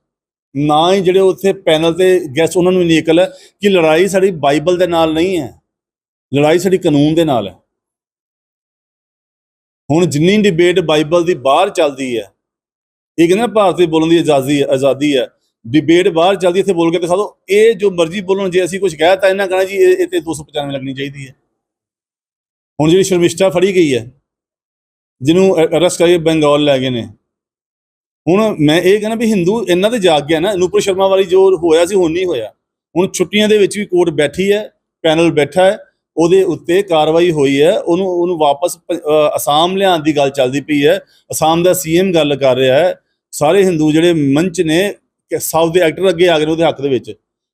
ਨਾ ਹੀ ਜਿਹੜੇ ਉੱਥੇ ਪੈਨਲ ਤੇ ਗੈਸਟ ਉਹਨਾਂ ਨੂੰ ਇੰਨੀ ਅਕਲ ਹੈ ਕਿ ਲੜਾਈ ਸਾਡੀ ਬਾਈਬਲ ਦੇ ਨਾਲ ਨਹੀਂ ਹੈ। ਲੜਾਈ ਸਾਡੀ ਕਾਨੂੰਨ ਦੇ ਨਾਲ ਹੈ। ਹੁਣ ਜਿੰਨੀ ਡਿਬੇਟ ਬਾਈਬਲ ਦੀ ਬਾਹਰ ਚੱਲਦੀ ਹੈ ਇਹ ਕਹਿੰਦੇ ਭਾਰਤ ਦੇ ਬੋਲਣ ਦੀ ਆਜ਼ਾਦੀ ਹੈ ਆਜ਼ਾਦੀ ਹੈ। ਡਿਬੇਟ ਬਾਹਰ ਚੱਲਦੀ ਇੱਥੇ ਬੋਲ ਕੇ ਦਿਖਾ ਦਿਓ। ਇਹ ਜੋ ਮਰਜ਼ੀ ਬੋਲਣ, ਜੇ ਅਸੀਂ ਕੁਝ ਕਹਿ ਤਾਂ ਇਹਨਾਂ ਕਹਣਾ ਜੀ, ਇਹ ਇਹ ਤੇ 295 ਲੱਗਣੀ ਚਾਹੀਦੀ ਹੈ। ਹੁਣ ਜਿਹੜੀ ਸ਼ਰਮਿਸ਼ਠਾ ਫੜੀ ਗਈ ਹੈ, ਜਿਹਨੂੰ ਅਰੈਸਟ ਕਰਕੇ ਬੰਗਾਲ ਲੈ ਗਏ ਨੇ। ਹੁਣ ਮੈਂ ਇਹ ਕਹਿੰਦਾ ਵੀ ਹਿੰਦੂ ਇਹਨਾਂ ਤੇ ਜਾਗ ਗਿਆ ਨਾ ਨੂਪੁਰ ਸ਼ਰਮਾ ਵਾਲੀ ਜੋ ਹੋਇਆ ਸੀ, ਹੁਣ ਨਹੀਂ ਹੋਇਆ। ਹੁਣ ਛੁੱਟੀਆਂ ਦੇ ਵਿੱਚ ਵੀ ਕੋਰਟ ਬੈਠੀ ਹੈ, ਪੈਨਲ ਬੈਠਾ ਹੈ, ਉਹਦੇ ਉੱਤੇ ਕਾਰਵਾਈ ਹੋਈ ਹੈ, ਉਹਨੂੰ ਉਹਨੂੰ ਵਾਪਸ ਅਸਾਮ ਲਿਆਉਣ ਦੀ ਗੱਲ ਚੱਲਦੀ ਪਈ ਹੈ। ਅਸਾਮ ਦਾ ਸੀਐਮ ਗੱਲ ਕਰ ਰਿਹਾ ਹੈ ਸਾਰੇ ਹਿੰਦੂ ਜਿਹੜੇ ਮੰਚ ਨੇ ਸਾਊਥ ਦੇ ਐਕਟਰ ਅੱਗੇ ਆ ਗਏ ਉਹਦੇ ਹੱਕ ਦੇ ਵਿੱਚ।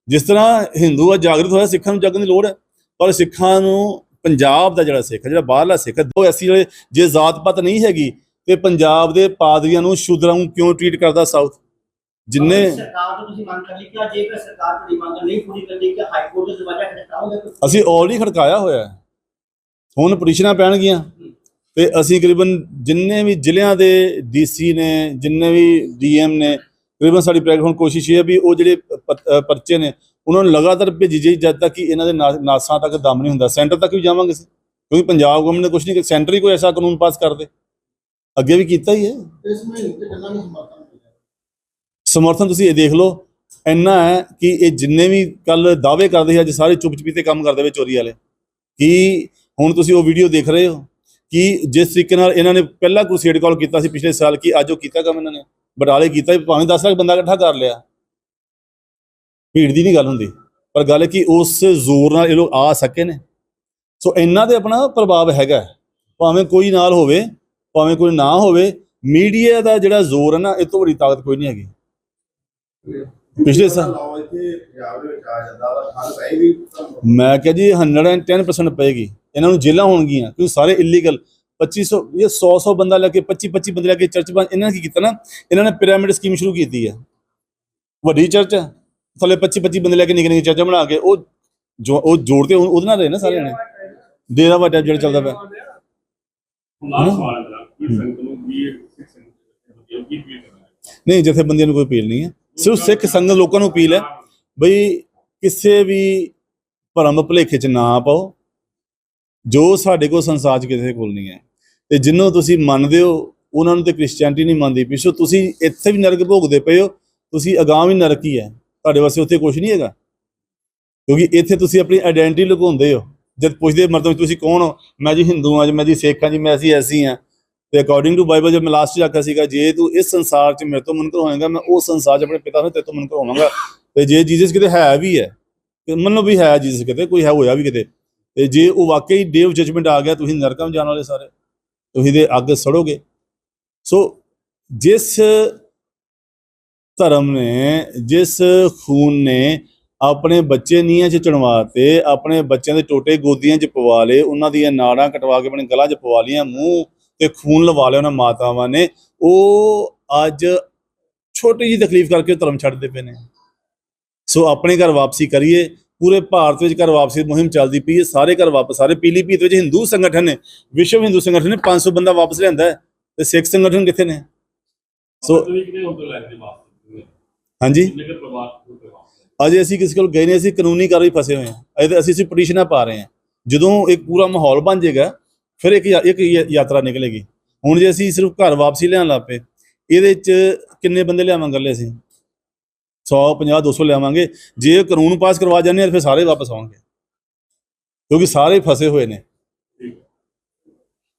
ਜਿਸ ਤਰ੍ਹਾਂ ਹਿੰਦੂ ਆ ਜਾਗਰਤ ਹੋਇਆ ਸਿੱਖਾਂ ਨੂੰ ਜਾਗਣ ਦੀ ਲੋੜ ਹੈ ਪਰ ਸਿੱਖਾਂ ਨੂੰ ਪੰਜਾਬ ਦਾ ਜਿਹੜਾ ਸਿੱਖ ਜਿਹੜਾ ਬਾਹਰਲਾ ਸਿੱਖ ਉਹ ਅਸੀਂ ਜਿਹੜੇ ਜੇ ਜ਼ਾਤ ਪਾਤ ਨਹੀਂ ਹੈਗੀ ਤੇ ਪੰਜਾਬ ਦੇ ਪਾਦਰੀਆਂ ਨੂੰ ਸ਼ੂਦਰਾਂ ਨੂੰ ਕਿਉਂ ਟ੍ਰੀਟ ਕਰਦਾ ਸਾਊਥ ਜਿੰਨੇ ਸਰਕਾਰ ਤੋਂ ਤੁਸੀਂ ਮੰਗ ਕਰ ਲਈ ਕਿ ਜੇਕਰ ਸਰਕਾਰ ਤੁਹਾਡੀ ਮੰਗ ਨਹੀਂ ਪੂਰੀ ਕਰਦੀ ਕਿ ਹਾਈ ਕੋਰਟ ਦੇ ਦਰਵਾਜ਼ਾ ਖੜਕਾਓਗੇ ਤਾਂ ਅਸੀਂ ਆਲਰੇਡੀ ਖੜਕਾਇਆ ਹੋਇਆ ਹੁਣ ਪਟੀਸ਼ਨਾਂ ਪੈਣਗੀਆਂ। ਤੇ ਅਸੀਂ ਤਕਰੀਬਨ ਜਿੰਨੇ ਵੀ ਜ਼ਿਲ੍ਹਿਆਂ ਦੇ ਡੀਸੀ ਨੇ ਜਿੰਨੇ ਵੀ ਡੀਐਮ ਨੇ ਤਕਰੀਬਨ ਸਾਡੀ ਪ੍ਰੈਕ ਹੁਣ ਕੋਸ਼ਿਸ਼ ਇਹ ਹੈ ਵੀ ਉਹ ਜਿਹੜੇ ਪਰਚੇ ਨੇ ਉਹਨਾਂ ਨੂੰ ਲਗਾਤਾਰ ਭੇਜੀ ਜਾਈ ਜਦ ਤੱਕ ਕਿ ਇਹਨਾਂ ਦੇ ਨਾਸਾਂ ਤੱਕ ਦਮ ਨਹੀਂ ਹੁੰਦਾ। ਸੈਂਟਰ ਤੱਕ ਵੀ ਜਾਵਾਂਗੇ ਕਿਉਂਕਿ ਪੰਜਾਬ ਗਵਰਨਮੈਂਟ ਨੇ ਕੁਝ ਨਹੀਂ ਸੈਂਟਰ ਹੀ ਕੋਈ ਐਸਾ ਕਾਨੂੰਨ ਪਾਸ ਕਰ ਦੇ ਅੱਗੇ ਵੀ ਕੀਤਾ ਹੀ ਹੈ। ਸਮਰਥਨ ਤੁਸੀਂ ਇਹ ਦੇਖ ਲਓ ਇੰਨਾ ਹੈ ਕਿ ਇਹ ਜਿੰਨੇ ਵੀ ਕੱਲ ਦਾਅਵੇ ਕਰਦੇ ਸੀ ਅੱਜ ਸਾਰੇ ਚੁੱਪ ਚਪੀਤੇ ਕੰਮ ਕਰਦੇ ਵੇ ਚੋਰੀ ਵਾਲੇ। ਕਿ ਹੁਣ ਤੁਸੀਂ ਉਹ ਵੀਡੀਓ ਦੇਖ ਰਹੇ ਹੋ? ਕਿ ਜਿਸ ਤਰੀਕੇ ਨਾਲ ਇਹਨਾਂ ਨੇ ਪਹਿਲਾਂ ਕ੍ਰੂਸੇਡ ਕਾਲ ਕੀਤਾ ਸੀ ਪਿਛਲੇ ਸਾਲ ਕਿ ਅੱਜ ਉਹ ਕੀਤਾ ਕੰਮ ਇਹਨਾਂ ਨੇ, ਬਟਾਲੇ ਕੀਤਾ ਭਾਵੇਂ 10 ਲੱਖ ਬੰਦਾ ਇਕੱਠਾ ਕਰ ਲਿਆ। ਭੀੜ ਦੀ ਨਹੀਂ ਗੱਲ ਹੁੰਦੀ, ਪਰ ਗੱਲ ਕਿ ਉਸ ਜ਼ੋਰ ਨਾਲ ਇਹ ਲੋਕ ਆ ਸਕੇ ਨੇ। ਸੋ ਇਹਨਾਂ ਦੇ ਆਪਣਾ ਪ੍ਰਭਾਵ ਹੈਗਾ, ਭਾਵੇਂ ਕੋਈ ਨਾਲ ਹੋਵੇ, ਭਾਵੇਂ ਕੋਈ ਨਾ ਹੋਵੇ, ਮੀਡੀਆ ਦਾ ਜਿਹੜਾ ਜ਼ੋਰ ਹੈ ਨਾ, ਇਹ ਤੋਂ ਵੱਡੀ ਤਾਕਤ ਕੋਈ ਨਹੀਂ ਹੈਗੀ। ਪਿਛਲੇ ਸਾਲ ਲਾਓ ਇੱਥੇ ਪੰਜਾਬ ਦੇ ਵਿੱਚ ਆ ਜਾਂਦਾ ਵਾ ਠੰਡ ਪਏਗੀ ਤੁਹਾਨੂੰ। ਮੈਂ ਕਿਹਾ ਜੀ 110% ਪਏਗੀ। ਇਹਨਾਂ ਨੂੰ ਜੇਲਾਂ ਹੋਣਗੀਆਂ ਕਿਉਂਕਿ ਸਾਰੇ ਇਲੀਗਲ 2500 ਇਹ 100 100 ਬੰਦਾ ਲੈ ਕੇ 25 25 ਬੰਦੇ ਲੈ ਕੇ ਚਰਚ ਬਣ ਇਹਨਾਂ ਨੇ ਕੀ ਕੀਤਾ ਨਾ ਇਹਨਾਂ ਨੇ ਪਿਰਾਮਿਡ ਸਕੀਮ ਸ਼ੁਰੂ ਕੀਤੀ ਹੈ ਵੱਡੀ ਚਰਚ ਥੱਲੇ 25 25 ਬੰਦੇ ਲੈ ਕੇ ਨਿੱਕੇ ਨਿੱਕੇ ਚਰਚਾਂ ਬਣਾ ਕੇ ਉਹ ਜੋ ਉਹ ਜੋੜਦੇ ਉਹ- ਉਹਦੇ ਨਾਲ ਰਹੇ ਨਾ ਸਾਰੇ ਜਣੇ। ਡੇਰਾ ਵੱਡਾ ਜਿਹੜਾ ਚੱਲਦਾ ਪਿਆ। ਆਹ ਸਵਾਲ ਹੈ ਮੇਰਾ ਕਿ ਸੰਗਤ ਨੂੰ ਵੀ ਨੂੰ ਨਹੀਂ ਜਥੇਬੰਦੀਆਂ ਨੂੰ ਕੋਈ ਅਪੀਲ ਨਹੀਂ ਹੈ। ਸਿਰਫ ਸਿੱਖ ਸੰਗਤ ਲੋਕਾਂ ਨੂੰ ਅਪੀਲ ਹੈ ਬਈ ਕਿਸੇ ਵੀ ਭਰਮ ਭੁਲੇਖੇ ਚ ਨਾ ਪਾਓ, ਜੋ ਸਾਡੇ ਕੋਲ ਸੰਸਾਰ ਚ ਕਿਸੇ ਕੋਲ ਨਹੀਂ ਹੈ। ਤੇ ਜਿੰਨੂੰ ਤੁਸੀਂ ਮੰਨਦੇ ਹੋ, ਉਹਨਾਂ ਨੂੰ ਤੇ ਕ੍ਰਿਸਚੀਅਨਟੀ ਨਹੀਂ ਮੰਨਦੀ ਪਿੱਛੋਂ ਤੁਸੀਂ ਇੱਥੇ ਵੀ ਨਰਕ ਭੋਗਦੇ ਪਏ ਹੋ, ਤੁਸੀਂ ਅਗਾਂਹ ਵੀ ਨਰਕ ਹੀ ਹੈ। ਤੁਹਾਡੇ ਵਾਸਤੇ ਉੱਥੇ ਕੁਝ ਨਹੀਂ ਹੈਗਾ। ਕਿਉਂਕਿ ਇੱਥੇ ਤੁਸੀਂ ਆਪਣੀ ਆਇਡੈਂਟੀ ਲੁਕਾਉਂਦੇ ਹੋ। ਜਦ ਪੁੱਛਦੇ ਮਰਦੇ ਤੁਸੀਂ ਕੌਣ ਹੋ? ਮੈਂ ਜੀ ਹਿੰਦੂ ਹਾਂ ਜੀ ਮੈਂ ਜੀ ਸਿੱਖ ਹਾਂ, ਜੀ ਮੈਂ ਅਸੀਂ ਐਸੀ ਹਾਂ। ਤੇ ਅਕੋਰਡਿੰਗ ਟੂ ਬਾਈਬਲ ਜਦ ਮੈਂ ਲਾਸਟ ਚ ਆਖਿਆ ਸੀਗਾ, ਜੇ ਤੂੰ ਇਸ ਸੰਸਾਰ 'ਚ ਮੇਰੇ ਤੋਂ ਮੁਨਕਰ ਹੋਏਗਾ, ਮੈਂ ਉਹ ਸੰਸਾਰ 'ਚ ਆਪਣੇ ਪਿਤਾ ਤੋਂ ਤੇਰੇ ਤੋਂ ਮੁਨਕਰ ਹੋਵਾਂਗਾ। ਤੇ ਜੇ ਜੀਸਸ ਕਿਤੇ ਹੈ ਵੀ ਹੈ, ਤੇ ਮੰਨ ਲਓ ਵੀ ਹੈ ਜੀਸਸ ਕਿਤੇ, ਕੋਈ ਹੈ ਹੋਇਆ ਵੀ ਕਿਤੇ, ਤੇ ਜੇ ਉਹ ਵਾਕਈ ਡੇ ਆਫ ਜਜਮੈਂਟ ਆ ਗਿਆ, ਤੁਸੀਂ ਨਰਕਾਂ ਜਾਣ ਵਾਲੇ ਸਾਰੇ, ਤੁਸੀਂ ਦੇ ਅੱਗ ਸੜੋਗੇ। ਸੋ ਜਿਸ ਧਰਮ ਨੇ, ਜਿਸ ਖੂਨ ਨੇ ਆਪਣੇ ਬੱਚੇ ਨੀਹਾਂ 'ਚ ਚਣਵਾਤੇ, ਆਪਣੇ ਬੱਚਿਆਂ ਦੇ ਟੋਟੇ ਗੋਦੀਆਂ 'ਚ ਪਵਾ ਲਏ, ਉਹਨਾਂ ਦੀਆਂ ਨਾੜਾਂ ਕਟਵਾ ਕੇ ਆਪਣੇ ਗਲਾਂ 'ਚ ਪਵਾ ਲਈਆਂ, ਮੂੰਹ ਤੇ ਖੂਨ ਲਵਾ ਲਿਆ ਉਹਨਾਂ ਮਾਤਾਵਾਂ ਨੇ। ਉਹ ਅੱਜ ਛੋਟੀ ਜੀ ਤਕਲੀਫ ਕਰਕੇ ਧਰਮ ਛੱਡਦੇ ਪਏ ਨੇ। ਸੋ ਆਪਣੇ ਘਰ ਵਾਪਸੀ ਕਰੀਏ। ਪੂਰੇ ਭਾਰਤ ਵਿੱਚ ਘਰ ਵਾਪਸੀ ਮੁਹਿੰਮ ਚੱਲਦੀ ਪਈ ਹੈ। ਸਾਰੇ ਘਰ ਵਾਪਸ ਸਾਰੇ ਪੀਲੀਭੀਤ ਵਿੱਚ ਹਿੰਦੂ ਸੰਗਠਨ ਨੇ ਵਿਸ਼ਵ ਹਿੰਦੂ ਸੰਗਠਨ ਨੇ 500 ਬੰਦਾ ਵਾਪਸ ਲਿਆਂਦਾ ਹੈ। ਤੇ ਸਿੱਖ ਸੰਗਠਨ ਕਿੱਥੇ ਨੇ? ਸੋ ਹਾਂਜੀ? ਅਜੇ ਅਸੀਂ ਕਿਸੇ ਕੋਲ ਗਏ ਨਹੀਂ ਅਸੀਂ ਕਾਨੂੰਨੀ ਕਾਰਵਾਈ ਫਸੇ ਹੋਏ ਹਾਂ। ਅਜੇ ਅਸੀਂ ਅਸੀਂ ਪਟੀਸ਼ਨਾਂ ਪਾ ਰਹੇ ਹਾਂ। ਜਦੋਂ ਇੱਕ ਪੂਰਾ ਮਾਹੌਲ ਬਣ ਜਾਏਗਾ ਫਿਰ ਇੱਕ ਯਾ- ਇੱਕ ਯਾ- ਯਾਤਰਾ ਨਿਕਲੇਗੀ। ਹੁਣ ਜੇ ਅਸੀਂ ਸਿਰਫ ਘਰ ਵਾਪਸੀ ਲਿਆਉਣ ਲੱਗ ਪਏ, ਇਹਦੇ ਚ ਕਿੰਨੇ ਬੰਦੇ ਲਿਆਵਾਂਗੇ ਇਕੱਲੇ ਅਸੀਂ? 100 50 200 ਲਿਆਵਾਂਗੇ। ਜੇ ਕਾਨੂੰਨ ਪਾਸ ਕਰਵਾ ਜਾਂਦੇ ਆ, ਫਿਰ ਸਾਰੇ ਵਾਪਸ ਆਉਣਗੇ। ਕਿਉਂਕਿ ਸਾਰੇ ਫਸੇ ਹੋਏ ਨੇ।